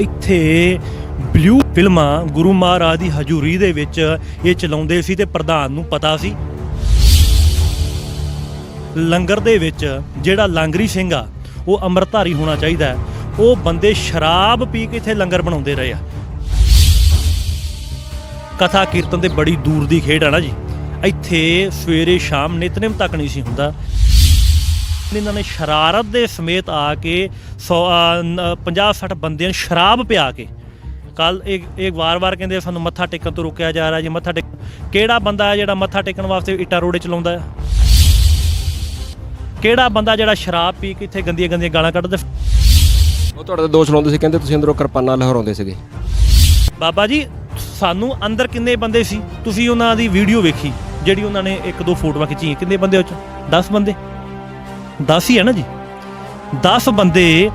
ਇੱਥੇ ਬਲੂ ਫਿਲਮਾਂ ਗੁਰੂ ਮਹਾਰਾਜ ਦੀ ਹਜ਼ੂਰੀ ਦੇ ਵਿੱਚ ਇਹ ਚਲਾਉਂਦੇ ਸੀ ਤੇ ਪ੍ਰਧਾਨ ਨੂੰ ਪਤਾ ਸੀ। ਲੰਗਰ ਦੇ ਵਿੱਚ ਜਿਹੜਾ ਲਾਂਗਰੀ ਸਿੰਘ ਆ, ਉਹ ਅੰਮ੍ਰਿਤਧਾਰੀ ਹੋਣਾ ਚਾਹੀਦਾ ਹੈ। ਉਹ ਬੰਦੇ ਸ਼ਰਾਬ ਪੀ ਕੇ ਇੱਥੇ ਲੰਗਰ ਬਣਾਉਂਦੇ ਰਹੇ ਆ। ਕਥਾ ਕੀਰਤਨ ਤੇ ਬੜੀ ਦੂਰ ਦੀ ਖੇਡ ਆ ਨਾ ਜੀ। ਇੱਥੇ ਸਵੇਰੇ ਸ਼ਾਮ ਨਿਤਨੇਮ ਤੱਕ ਨਹੀਂ ਸੀ ਹੁੰਦਾ। ਇਹਨਾਂ ਨੇ ਸ਼ਰਾਰਤ ਦੇ ਸਮੇਤ ਆ ਕੇ 50 60 ਬੰਦਿਆਂ ਨੂੰ ਸ਼ਰਾਬ ਪਿਆ ਕੇ। ਕੱਲ ਇੱਕ ਇੱਕ ਵਾਰ-ਵਾਰ ਕਹਿੰਦੇ ਸਾਨੂੰ ਮੱਥਾ ਟੇਕਣ ਤੋਂ ਰੋਕਿਆ ਜਾ ਰਿਹਾ ਜੀ ਮੱਥਾ ਟੇਕ ਕਿਹੜਾ ਬੰਦਾ ਹੈ ਜਿਹੜਾ ਮੱਥਾ ਟੇਕਣ ਵਾਸਤੇ ਇੱਟਾਂ ਰੋੜੇ ਚਲਾਉਂਦਾ ਹੈ? ਕਿਹੜਾ ਬੰਦਾ ਜਿਹੜਾ ਸ਼ਰਾਬ ਪੀ ਕੇ ਇੱਥੇ ਗੰਦੀਆਂ ਗੰਦੀਆਂ ਗਾਲਾਂ ਕੱਢਦਾ ਉਹ ਤੁਹਾਡੇ ਤੇ ਦੋਸ਼ ਲਾਉਂਦੇ ਸੀ ਕਹਿੰਦੇ ਤੁਸੀਂ ਅੰਦਰੋਂ ਕਿਰਪਾਨਾਂ ਲਹਿਰਾਉਂਦੇ ਸੀਗੇ। ਬਾਬਾ ਜੀ ਸਾਨੂੰ ਅੰਦਰ ਕਿੰਨੇ ਬੰਦੇ ਸੀ? ਤੁਸੀਂ ਉਹਨਾਂ ਦੀ ਵੀਡੀਓ ਵੇਖੀ ਜਿਹੜੀ ਉਹਨਾਂ ਨੇ ਇੱਕ ਦੋ ਫੋਟੋਆਂ ਖਿੱਚੀਆਂ। ਕਿੰਨੇ ਬੰਦੇ ਉਹ ਚ? 10 ਬੰਦੇ? 10 ਹੀ ਹੈ ਨਾ ਜੀ। 10 ਬੰਦੇ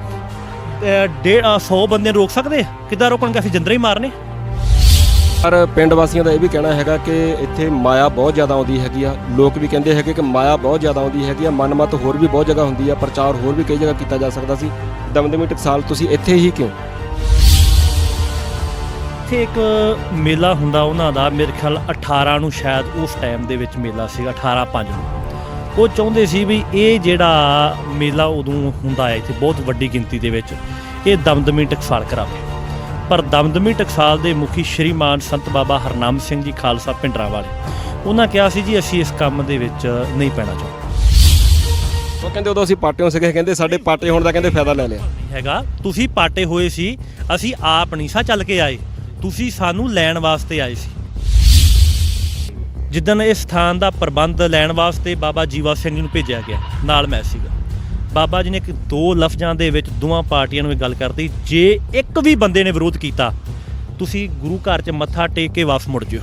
ਅਹ, ਡੇਢ 100 ਬੰਦੇ ਰੋਕ ਸਕਦੇ? ਕਿੱਦਾਂ ਰੋਕਣਗੇ? ਅਸੀਂ ਜੰਦਰੇ ਹੀ ਮਾਰਨੇ। ਪਰ ਪਿੰਡ ਵਾਸੀਆਂ ਦਾ ਇਹ ਵੀ ਕਹਿਣਾ ਹੈਗਾ ਕਿ ਇੱਥੇ ਮਾਇਆ ਬਹੁਤ ਜ਼ਿਆਦਾ ਆਉਂਦੀ ਹੈਗੀ ਆ। ਲੋਕ ਵੀ ਕਹਿੰਦੇ ਹੈਗੇ ਕਿ ਮਾਇਆ ਬਹੁਤ ਜ਼ਿਆਦਾ ਆਉਂਦੀ ਹੈਗੀ ਆ। ਮਨਮਤ ਹੋਰ ਵੀ ਬਹੁਤ ਜਗ੍ਹਾ ਹੁੰਦੀ ਆ। ਪ੍ਰਚਾਰ ਹੋਰ ਵੀ ਕਈ ਜਗ੍ਹਾ ਕੀਤਾ ਜਾ ਸਕਦਾ ਸੀ। ਦਮਦਮੀ ਟਕਸਾਲ ਤੁਸੀਂ ਇੱਥੇ ਹੀ ਕਿਉਂ? ਇੱਥੇ ਇੱਕ ਮੇਲਾ ਹੁੰਦਾ ਉਹਨਾਂ ਦਾ। ਮੇਰੇ ਖਿਆਲ 18 ਨੂੰ ਸ਼ਾਇਦ ਉਸ ਟਾਈਮ ਦੇ ਵਿੱਚ ਮੇਲਾ ਸੀਗਾ 18 5 ਨੂੰ। ਉਹ ਚਾਹੁੰਦੇ ਸੀ ਵੀ ਇਹ ਜਿਹੜਾ ਮੇਲਾ ਉਦੋਂ ਹੁੰਦਾ ਹੈ ਇੱਥੇ ਬਹੁਤ ਵੱਡੀ ਗਿਣਤੀ ਦੇ ਵਿੱਚ ਇਹ ਦਮਦਮੀ ਟਕਸਾਲ ਕਰਾਵੇ। ਪਰ ਦਮਦਮੀ ਟਕਸਾਲ ਦੇ ਮੁਖੀ ਸ਼੍ਰੀਮਾਨ ਸੰਤ ਬਾਬਾ ਹਰਨਾਮ ਸਿੰਘ ਜੀ ਖਾਲਸਾ ਪਿੰਡਰਾ ਵਾਲੇ ਉਹਨਾਂ ਕਿਹਾ ਸੀ ਜੀ ਅਸੀਂ ਇਸ ਕੰਮ ਦੇ ਵਿੱਚ ਨਹੀਂ ਪੈਣਾ ਚਾਹੁੰਦੇ। ਉਹ ਕਹਿੰਦੇ ਉਦੋਂ ਅਸੀਂ ਪਾਟਿਓਂ ਸੀਗੇ ਕਹਿੰਦੇ ਸਾਡੇ ਪਾਟੇ ਹੋਣ ਦਾ ਕਹਿੰਦੇ ਫਾਇਦਾ ਲੈ ਲਿਆ। ਹੈਗਾ ਤੁਸੀਂ ਪਾਟੇ ਹੋਏ ਸੀ ਅਸੀਂ ਆਪ ਨਹੀਂ ਸਾ ਚੱਲ ਕੇ ਆਏ ਤੁਸੀਂ ਸਾਨੂੰ ਲੈਣ ਵਾਸਤੇ ਆਏ ਸੀ। ਜਿੱਦਣ ਇਸ ਸਥਾਨ ਦਾ ਪ੍ਰਬੰਧ ਲੈਣ ਵਾਸਤੇ ਬਾਬਾ ਜੀਵਾ ਸਿੰਘ ਜੀ ਨੂੰ ਭੇਜਿਆ ਗਿਆ, ਨਾਲ ਮੈਂ ਸੀਗਾ। ਬਾਬਾ ਜੀ ਨੇ ਇੱਕ ਦੋ ਲਫ਼ਜ਼ਾਂ ਦੇ ਵਿੱਚ ਦੋਵਾਂ ਪਾਰਟੀਆਂ ਨੂੰ ਇਹ ਗੱਲ ਕਰਤੀ, ਜੇ ਇੱਕ ਵੀ ਬੰਦੇ ਨੇ ਵਿਰੋਧ ਕੀਤਾ, ਤੁਸੀਂ ਗੁਰੂ ਘਰ 'ਚ ਮੱਥਾ ਟੇਕ ਕੇ ਵਾਪਸ ਮੁੜ ਜਿਓ।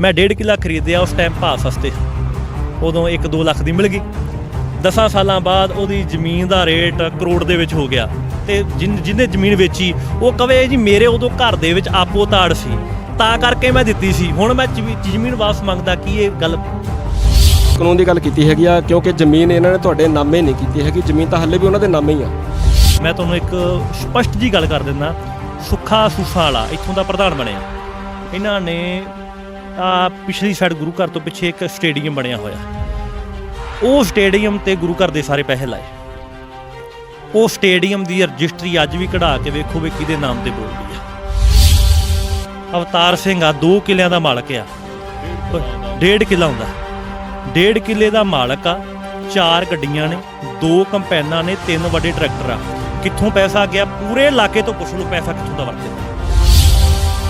ਮੈਂ ਡੇਢ ਕਿੱਲਾ ਖਰੀਦਿਆ, ਉਸ ਟਾਈਮ ਭਾਅ ਸਸਤੇ। ਉਦੋਂ 1-2 ਲੱਖ ਦੀ ਮਿਲ ਗਈ। 10 ਸਾਲਾਂ ਬਾਅਦ ਉਹਦੀ ਜ਼ਮੀਨ ਦਾ ਰੇਟ ਕਰੋੜ ਦੇ ਵਿੱਚ ਹੋ ਗਿਆ। ਤੇ ਜਿਨ ਜਿਹਨੇ ਜ਼ਮੀਨ ਵੇਚੀ, ਉਹ ਕਵੇ ਜੀ ਮੇਰੇ ਉਦੋਂ ਘਰ ਦੇ ਵਿੱਚ ਆਪੋ ਤਾੜ ਸੀ। ਤਾਂ ਕਰਕੇ ਮੈਂ ਦਿੱਤੀ ਸੀ। ਹੁਣ ਮੈਂ ਜ਼ਮੀ- ਜ਼ਮੀਨ ਵਾਪਸ ਮੰਗਦਾ ਕੀ ਇਹ ਗੱਲ ਕਾਨੂੰਨ ਦੀ ਗੱਲ ਕੀਤੀ ਹੈਗੀ ਆ ਕਿਉਂਕਿ ਜ਼ਮੀਨ ਇਹਨਾਂ ਨੇ ਤੁਹਾਡੇ ਨਾਮੇ ਨਹੀਂ ਕੀਤੀ ਹੈਗੀ ਜ਼ਮੀਨ ਤਾਂ ਹੱਲੇ ਵੀ ਉਹਨਾਂ ਦੇ ਨਾਮੇ ਹੀ ਆ। ਮੈਂ ਤੁਹਾਨੂੰ ਇੱਕ ਸਪਸ਼ਟ ਜੀ ਗੱਲ ਕਰ ਦਿੰਦਾ ਸੁੱਖਾ ਸੁਖਾ ਵਾਲਾ ਇੱਥੋਂ ਦਾ ਪ੍ਰਧਾਨ ਬਣਿਆ। ਇਹਨਾਂ ਨੇ ਆ ਪਿਛਲੀ ਸਾਈਡ ਗੁਰੂ ਘਰ ਤੋਂ ਪਿੱਛੇ ਇੱਕ ਸਟੇਡੀਅਮ ਬਣਿਆ ਹੋਇਆ। ਉਹ ਸਟੇਡੀਅਮ ਤੇ ਗੁਰੂ ਘਰ ਦੇ ਸਾਰੇ ਪੈਸੇ ਲਾਏ। ਉਹ ਸਟੇਡੀਅਮ ਦੀ ਰਜਿਸਟਰੀ ਅੱਜ ਵੀ ਕਢਾ ਕੇ ਵੇਖੋ ਵੀ ਕਿਹਦੇ ਨਾਮ ਤੇ ਬੋਲਦੀ ਆ। ਅਵਤਾਰ ਸਿੰਘ ਆ, ਦੋ ਕਿਲਿਆਂ ਦਾ ਮਾਲਕ ਆ। ਡੇਢ ਕਿੱਲਾ ਹੁੰਦਾ। ਡੇਢ ਕਿੱਲੇ ਦਾ ਮਾਲਕ ਆ, ਚਾਰ ਗੱਡੀਆਂ ਨੇ, ਦੋ ਕੰਪੈਨਾਂ ਨੇ, ਤਿੰਨ ਵੱਡੇ ਟਰੈਕਟਰ ਆ। ਕਿੱਥੋਂ ਪੈਸਾ ਗਿਆ? ਪੂਰੇ ਇਲਾਕੇ ਤੋਂ ਪੁੱਛ ਲਓ, ਪੈਸਾ ਕਿੱਥੋਂ ਦਾ ਵਰਤਿਆ।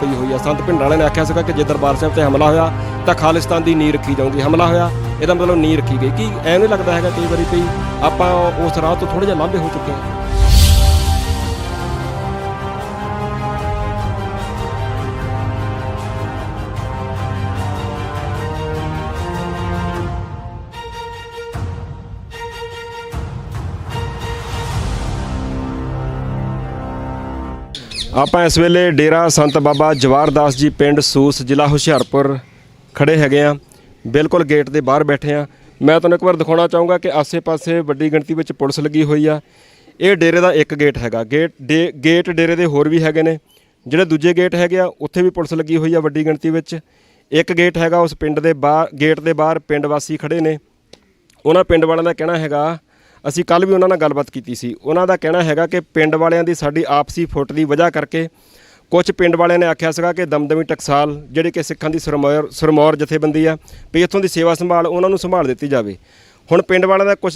ਪਈ ਹੋਈ ਆ, ਸੰਤ ਭਿੰਡਰਾਂ ਵਾਲੇ ਨੇ ਆਖਿਆ ਸੀਗਾ ਕਿ ਜੇ ਦਰਬਾਰ ਸਾਹਿਬ ਤੇ ਹਮਲਾ ਹੋਇਆ, ਤਾਂ ਖਾਲਿਸਤਾਨ ਦੀ ਨੀਂਹ ਰੱਖੀ ਜਾਊਗੀ। ਹਮਲਾ ਹੋਇਆ, ਇਹਦਾ ਮਤਲਬ ਨੀਂਹ ਰੱਖੀ ਗਈ। ਕਿ ਐ ਨਹੀਂ ਲੱਗਦਾ ਹੈਗਾ ਕਈ ਵਾਰੀ ਵੀ ਆਪਾਂ ਉਸ ਰਾਹ ਤੋਂ ਥੋੜੇ ਜਿਹਾ ਲਾਂਭੇ ਹੋ ਚੁੱਕੇ ਹਾਂ? ਆਪਾਂ ਇਸ ਵੇਲੇ ਡੇਰਾ ਸੰਤ ਬਾਬਾ ਜਵਾਰਦਾਸ ਜੀ ਪਿੰਡ ਸੂਸ ਜ਼ਿਲ੍ਹਾ ਹੁਸ਼ਿਆਰਪੁਰ ਖੜੇ ਹੈਗੇ ਆ। ਬਿਲਕੁਲ ਗੇਟ ਦੇ ਬਾਹਰ ਬੈਠੇ ਆ। ਮੈਂ ਤੁਹਾਨੂੰ ਇੱਕ ਵਾਰ ਦਿਖਾਉਣਾ ਚਾਹੂੰਗਾ ਕਿ ਆਸੇ-ਪਾਸੇ ਵੱਡੀ ਗਿਣਤੀ ਵਿੱਚ ਪੁਲਿਸ ਲੱਗੀ ਹੋਈ ਆ। ਇਹ ਡੇਰੇ ਦਾ ਇੱਕ ਗੇਟ ਹੈਗਾ। ਗੇਟ ਡੇ- ਗੇਟ ਡੇਰੇ ਦੇ ਹੋਰ ਵੀ ਹੈਗੇ ਨੇ। ਜਿਹੜੇ ਦੂਜੇ ਗੇਟ ਹੈਗੇ ਆ, ਉੱਥੇ ਵੀ ਪੁਲਿਸ ਲੱਗੀ ਹੋਈ ਆ ਵੱਡੀ ਗਿਣਤੀ ਵਿੱਚ। ਇੱਕ ਗੇਟ ਹੈਗਾ ਉਸ ਪਿੰਡ ਦੇ ਬਾਹਰ ਗੇਟ ਦੇ ਬਾਹਰ ਪਿੰਡ ਵਾਸੀ ਖੜੇ ਨੇ। ਉਹਨਾਂ ਪਿੰਡ ਵਾਲਿਆਂ ਦਾ ਕਹਿਣਾ ਹੈਗਾ ਅਸੀਂ ਕੱਲ ਵੀ ਉਹਨਾਂ ਨਾਲ ਗੱਲਬਾਤ ਕੀਤੀ ਸੀ। ਉਹਨਾਂ ਦਾ ਕਹਿਣਾ ਹੈਗਾ ਕਿ ਪਿੰਡ ਵਾਲਿਆਂ ਦੀ ਸਾਡੀ ਆਪਸੀ ਫੁੱਟ ਦੀ ਵਜ੍ਹਾ ਕਰਕੇ ਕੁਝ ਪਿੰਡ ਵਾਲਿਆਂ ਨੇ ਆਖਿਆ ਸੀਗਾ ਕਿ ਦਮਦਮੀ ਟਕਸਾਲ, ਜਿਹੜੇ ਕਿ ਸਿੱਖਾਂ ਦੀ ਸਰਮੌਰ ਸਰਮੌਰ ਜਥੇਬੰਦੀ ਆ, ਵੀ ਇੱਥੋਂ ਦੀ ਸੇਵਾ ਸੰਭਾਲ ਉਹਨਾਂ ਨੂੰ ਸੰਭਾਲ ਦਿੱਤੀ ਜਾਵੇ। ਹੁਣ ਪਿੰਡ ਵਾਲਿਆਂ ਦਾ ਕੁਝ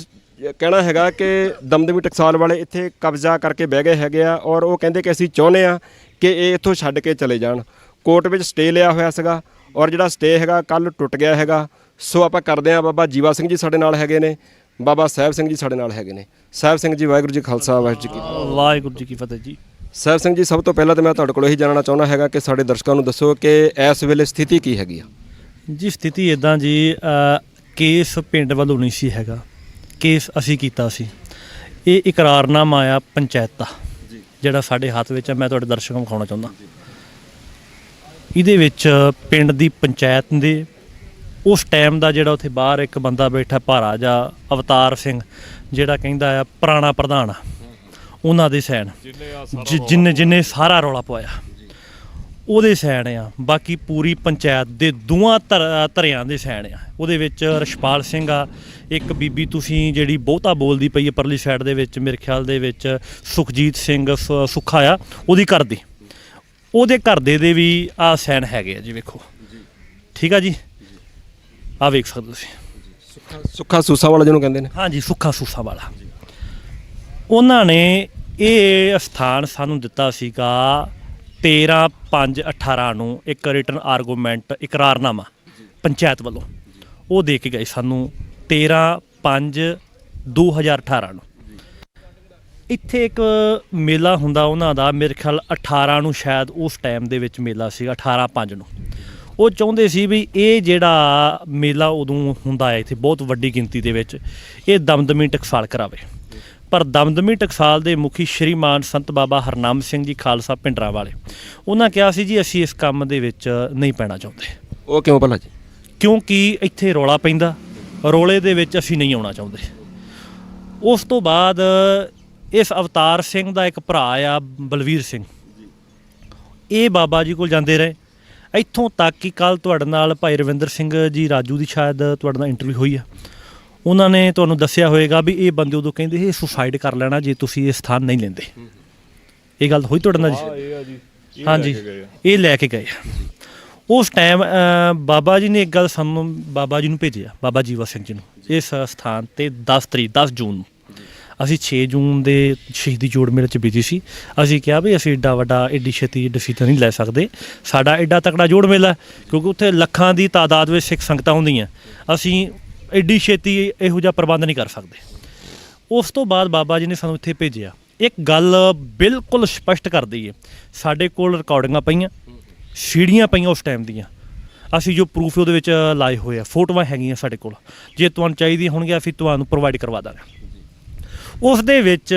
ਕਹਿਣਾ ਹੈਗਾ ਕਿ ਦਮਦਮੀ ਟਕਸਾਲ ਵਾਲੇ ਇੱਥੇ ਕਬਜ਼ਾ ਕਰਕੇ ਬਹਿ ਗਏ ਹੈਗੇ ਆ ਔਰ ਉਹ ਕਹਿੰਦੇ ਕਿ ਅਸੀਂ ਚਾਹੁੰਦੇ ਆ ਕਿ ਇਹ ਇੱਥੋਂ ਛੱਡ ਕੇ ਚਲੇ ਜਾਣ। ਕੋਰਟ ਵਿੱਚ ਸਟੇ ਲਿਆ ਹੋਇਆ ਸੀਗਾ ਔਰ ਜਿਹੜਾ ਸਟੇ ਹੈਗਾ ਕੱਲ ਟੁੱਟ ਗਿਆ ਹੈਗਾ। ਸੋ ਆਪਾਂ ਕਰਦੇ ਆ ਬਾਬਾ ਜੀਵਾ ਸਿੰਘ ਜੀ ਸਾਡੇ ਨਾਲ ਹੈਗੇ ਨੇ। ਬਾਬਾ ਸਾਹਿਬ ਸਿੰਘ ਜੀ ਸਾਡੇ ਨਾਲ ਹੈਗੇ ਨੇ। ਸਾਹਿਬ ਸਿੰਘ ਜੀ ਵਾਹਿਗੁਰੂ ਜੀ ਖਾਲਸਾ ਵਾਹਿਗੁਰੂ ਜੀ ਕੀ ਫਤਿਹ। ਵਾਹਿਗੁਰੂ ਜੀ ਕੀ ਫਤਿਹ ਜੀ। ਸਾਹਿਬ ਸਿੰਘ ਜੀ ਸਭ ਤੋਂ ਪਹਿਲਾਂ ਤਾਂ ਮੈਂ ਤੁਹਾਡੇ ਕੋਲ ਇਹੀ ਜਾਣਨਾ ਚਾਹੁੰਦਾ ਹੈਗਾ ਕਿ ਸਾਡੇ ਦਰਸ਼ਕਾਂ ਨੂੰ ਦੱਸੋ ਕਿ ਇਸ ਵੇਲੇ ਸਥਿਤੀ ਕੀ ਹੈਗੀ ਆ। ਜੀ ਸਥਿਤੀ ਇਦਾਂ ਜੀ ਅ, ਕੇਸ ਪਿੰਡ ਵੱਲੋਂ ਨਹੀਂ ਸੀ ਹੈਗਾ। ਕੇਸ ਅਸੀਂ ਕੀਤਾ ਸੀ। ਇਹ ਇਕਰਾਰਨਾਮਾ ਆਇਆ ਪੰਚਾਇਤ ਦਾ ਜਿਹੜਾ ਸਾਡੇ ਹੱਥ ਵਿੱਚ ਹੈ ਮੈਂ ਤੁਹਾਡੇ ਦਰਸ਼ਕਾਂ ਨੂੰ ਵਿਖਾਉਣਾ ਚਾਹੁੰਦਾ। ਇਹਦੇ ਵਿੱਚ ਪਿੰਡ ਦੀ ਪੰਚਾਇਤ ਦੇ ਉਸ ਟਾਈਮ ਦਾ ਜਿਹੜਾ ਉੱਥੇ ਬਾਹਰ ਇੱਕ ਬੰਦਾ ਬੈਠਾ ਭਾਰਾ ਜਾਂ ਅਵਤਾਰ ਸਿੰਘ ਜਿਹੜਾ ਕਹਿੰਦਾ ਆ ਪੁਰਾਣਾ ਪ੍ਰਧਾਨ। ਆ ਉਹਨਾਂ ਦੇ ਸੈਨ। ਜਿੰਨੇ ਜਿੰਨੇ ਸਾਰਾ ਰੌਲਾ ਪਵਾਇਆ ਉਹਦੇ ਸੈਨ ਆ ਬਾਕੀ ਪੂਰੀ ਪੰਚਾਇਤ ਦੇ ਧਰ- ਧਰਿਆਂ ਦੇ ਸੈਨ ਆ। ਉਹਦੇ ਵਿੱਚ ਰਸ਼ਪਾਲ ਸਿੰਘ ਆ ਇੱਕ ਬੀਬੀ ਤੁਸੀਂ ਜਿਹੜੀ ਬਹੁਤਾ ਬੋਲਦੀ ਪਈ ਹੈ ਪਰਲੀ ਸਾਈਡ ਦੇ ਵਿੱਚ ਮੇਰੇ ਖਿਆਲ ਦੇ ਵਿੱਚ ਸੁਖਜੀਤ ਸਿੰਘ ਸੁੱਖਾ ਆ ਉਹਦੀ ਘਰ ਦੀ। ਉਹਦੇ ਘਰ ਦੇ ਦੇ ਵੀ ਆ ਸੈਨ ਹੈਗੇ ਆ ਜੀ ਵੇਖੋ। ਠੀਕ ਆ ਜੀ? ਆ ਵੇਖ ਸਕਦੇ ਤੁਸੀਂ। ਸੁੱਖਾ ਸੂਸਾ ਵਾਲਾ ਜਿਹਨੂੰ ਕਹਿੰਦੇ ਨੇ। ਹਾਂਜੀ ਸੁੱਖਾ ਸੂਸਾ ਵਾਲਾ। ਉਹਨਾਂ ਨੇ ਇਹ ਸਥਾਨ ਸਾਨੂੰ ਦਿੱਤਾ ਸੀਗਾ 13 5 18 ਨੂੰ ਇੱਕ ਰਿਟਨ ਆਰਗੂਮੈਂਟ ਇਕਰਾਰਨਾਮਾ ਪੰਚਾਇਤ ਵੱਲੋਂ। ਉਹ ਦੇ ਕੇ ਗਏ ਸਾਨੂੰ 13 5 2018 ਨੂੰ। ਇੱਥੇ ਇੱਕ ਮੇਲਾ ਹੁੰਦਾ ਉਹਨਾਂ ਦਾ ਮੇਰੇ ਖਿਆਲ 18 ਨੂੰ ਸ਼ਾਇਦ ਉਸ ਟਾਈਮ ਦੇ ਵਿੱਚ ਮੇਲਾ ਸੀਗਾ 18 5 ਨੂੰ। ਉਹ ਚਾਹੁੰਦੇ ਸੀ ਵੀ ਇਹ ਜਿਹੜਾ ਮੇਲਾ ਉਦੋਂ ਹੁੰਦਾ ਹੈ ਇੱਥੇ ਬਹੁਤ ਵੱਡੀ ਗਿਣਤੀ ਦੇ ਵਿੱਚ ਇਹ ਦਮਦਮੀ ਟਕਸਾਲ ਕਰਾਵੇ। ਪਰ ਦਮਦਮੀ ਟਕਸਾਲ ਦੇ ਮੁਖੀ ਸ਼੍ਰੀਮਾਨ ਸੰਤ ਬਾਬਾ ਹਰਨਾਮ ਸਿੰਘ ਜੀ ਖਾਲਸਾ ਪਿੰਡਰਾ ਵਾਲੇ ਉਹਨਾਂ ਕਿਹਾ ਸੀ ਜੀ ਅਸੀਂ ਇਸ ਕੰਮ ਦੇ ਵਿੱਚ ਨਹੀਂ ਪੈਣਾ ਚਾਹੁੰਦੇ। ਉਹ ਕਿਉਂ ਭਲਾ ਜੀ? ਕਿਉਂਕਿ ਇੱਥੇ ਰੌਲਾ ਪੈਂਦਾ ਰੌਲੇ ਦੇ ਵਿੱਚ ਅਸੀਂ ਨਹੀਂ ਆਉਣਾ ਚਾਹੁੰਦੇ। ਉਸ ਤੋਂ ਬਾਅਦ ਇਸ ਅਵਤਾਰ ਸਿੰਘ ਦਾ ਇੱਕ ਭਰਾ ਆ ਬਲਵੀਰ ਸਿੰਘ। ਇਹ ਬਾਬਾ ਜੀ ਕੋਲ ਜਾਂਦੇ ਰਹੇ। ਇੱਥੋਂ ਤੱਕ ਕਿ ਕੱਲ ਤੁਹਾਡੇ ਨਾਲ ਭਾਈ ਰਵਿੰਦਰ ਸਿੰਘ ਜੀ ਰਾਜੂ ਦੀ ਸ਼ਾਇਦ ਤੁਹਾਡੇ ਨਾਲ ਇੰਟਰਵਿਊ ਹੋਈ ਆ। ਉਹਨਾਂ ਨੇ ਤੁਹਾਨੂੰ ਦੱਸਿਆ ਹੋਵੇਗਾ ਵੀ ਇਹ ਬੰਦੇ ਉਦੋਂ ਕਹਿੰਦੇ ਇਹ ਸੁਸਾਈਡ ਕਰ ਲੈਣਾ ਜੇ ਤੁਸੀਂ ਇਹ ਸਥਾਨ ਨਹੀਂ ਲੈਂਦੇ। ਇਹ ਗੱਲ ਹੋਈ ਤੁਹਾਡੇ ਨਾਲ ਜੀ? ਹਾਂਜੀ। ਇਹ ਲੈ ਕੇ ਗਏ। ਉਸ ਟਾਈਮ ਬਾਬਾ ਜੀ ਨੇ ਇੱਕ ਗੱਲ ਸਾਨੂੰ ਬਾਬਾ ਜੀ ਨੂੰ ਭੇਜਿਆ ਬਾਬਾ ਜੀਵਾ ਸਿੰਘ ਜੀ ਨੂੰ ਇਸ ਸਥਾਨ ਤੇ 10 ਤਰੀਕ 10 ਜੂਨ ਨੂੰ। ਅਸੀਂ 6 ਜੂਨ ਦੇ ਸ਼ਹੀਦੀ ਜੋੜ ਮੇਲੇ 'ਚ ਬਿਜ਼ੀ ਸੀ। ਅਸੀਂ ਕਿਹਾ ਵੀ ਅਸੀਂ ਏਡਾ ਵੱਡਾ, ਏਡੀ ਛੇਤੀ ਡਿਸੀਜਨ ਨਹੀਂ ਲੈ ਸਕਦੇ। ਸਾਡਾ ਏਡਾ ਤਕੜਾ ਜੋੜ ਮੇਲਾ ਕਿਉਂਕਿ ਉੱਥੇ ਲੱਖਾਂ ਦੀ ਤਾਦਾਦ ਵਿੱਚ ਸਿੱਖ ਸੰਗਤਾਂ ਹੁੰਦੀਆਂ। ਅਸੀਂ ਏਡੀ ਛੇਤੀ ਇਹੋ ਜਿਹਾ ਪ੍ਰਬੰਧ ਨਹੀਂ ਕਰ ਸਕਦੇ। ਉਸ ਤੋਂ ਬਾਅਦ ਬਾਬਾ ਜੀ ਨੇ ਸਾਨੂੰ ਇੱਥੇ ਭੇਜਿਆ। ਇੱਕ ਗੱਲ ਬਿਲਕੁਲ ਸਪਸ਼ਟ ਕਰ ਦਈਏ। ਸਾਡੇ ਕੋਲ ਰਿਕਾਰਡਿੰਗਾਂ ਪਈਆਂ, ਸੀੜੀਆਂ ਪਈਆਂ ਉਸ ਟਾਈਮ ਦੀਆਂ। ਅਸੀਂ ਜੋ ਪ੍ਰੂਫ ਉਹਦੇ ਵਿੱਚ ਲਾਏ ਹੋਏ ਆ, ਫੋਟੋਆਂ ਹੈਗੀਆਂ ਸਾਡੇ ਕੋਲ। ਜੇ ਤੁਹਾਨੂੰ ਚਾਹੀਦੀ ਹੋਣਗੀਆਂ, ਅਸੀਂ ਤੁਹਾਨੂੰ ਪ੍ਰੋਵਾਈਡ ਕਰਵਾ ਦਾਂਗੇ। ਉਸ ਦੇ ਵਿੱਚ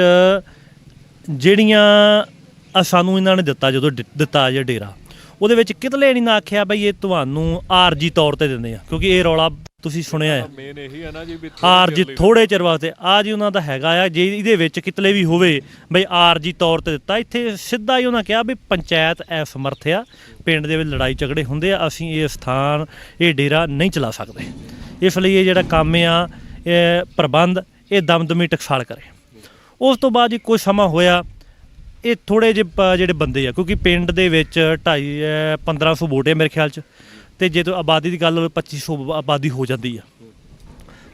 ਜਿਹੜੀਆਂ ਸਾਨੂੰ ਇਹਨਾਂ ਨੇ ਦਿੱਤਾ ਜਦੋਂ ਦਿੱਤਾ ਜੇ ਡੇਰਾ ਉਹਦੇ ਵਿੱਚ ਕਿਤਲੇ ਨਹੀਂ ਨਾ ਆਖਿਆ ਬਈ ਇਹ ਤੁਹਾਨੂੰ ਆਰਜੀ ਤੌਰ ਤੇ ਦਿੰਦੇ ਆ ਕਿਉਂਕਿ ਇਹ ਰੌਲਾ ਤੁਸੀਂ ਸੁਣਿਆ ਹੈ। ਮੇਨ ਇਹੀ ਹੈ ਨਾ ਜੀ ਵੀ ਆਰਜੀ ਥੋੜੇ ਚਿਰ ਵਾਸਤੇ ਆ ਜੀ ਉਹਨਾਂ ਦਾ ਹੈਗਾ ਆ ਜੇ ਇਹਦੇ ਵਿੱਚ ਕਿਤਲੇ ਵੀ ਹੋਵੇ ਬਈ ਆਰਜੀ ਤੌਰ ਤੇ ਦਿੱਤਾ ਇੱਥੇ ਸਿੱਧਾ ਹੀ ਉਹਨਾਂ ਕਿਹਾ ਵੀ ਪੰਚਾਇਤ ਐ ਆ ਪਿੰਡ ਦੇ ਵਿੱਚ ਲੜਾਈ ਝਗੜੇ ਹੁੰਦੇ ਆ ਅਸੀਂ ਇਹ ਸਥਾਨ ਇਹ ਡੇਰਾ ਨਹੀਂ ਚਲਾ ਸਕਦੇ। ਇਸ ਲਈ ਇਹ ਜਿਹੜਾ ਕੰਮ ਆ ਇਹ ਪ੍ਰਬੰਧ ਇਹ ਦਮਦਮੀ ਟਕਸਾਲ ਕਰੇ। ਉਸ ਤੋਂ ਬਾਅਦ ਜੀ ਕੁਝ ਸਮਾਂ ਹੋਇਆ, ਇਹ ਥੋੜੇ ਜਿਹੇ ਪ- ਜਿਹੜੇ ਬੰਦੇ ਆ, ਕਿਉਂਕਿ ਪਿੰਡ ਦੇ ਵਿੱਚ 2.5 1500 ਵੋਟ ਹੈ ਮੇਰੇ ਖਿਆਲ ਚ, ਤੇ ਜੇ ਤੋਂ ਆਬਾਦੀ ਦੀ ਗੱਲ ਹੋਵੇ 2500 ਆਬਾਦੀ ਹੋ ਜਾਂਦੀ ਆ।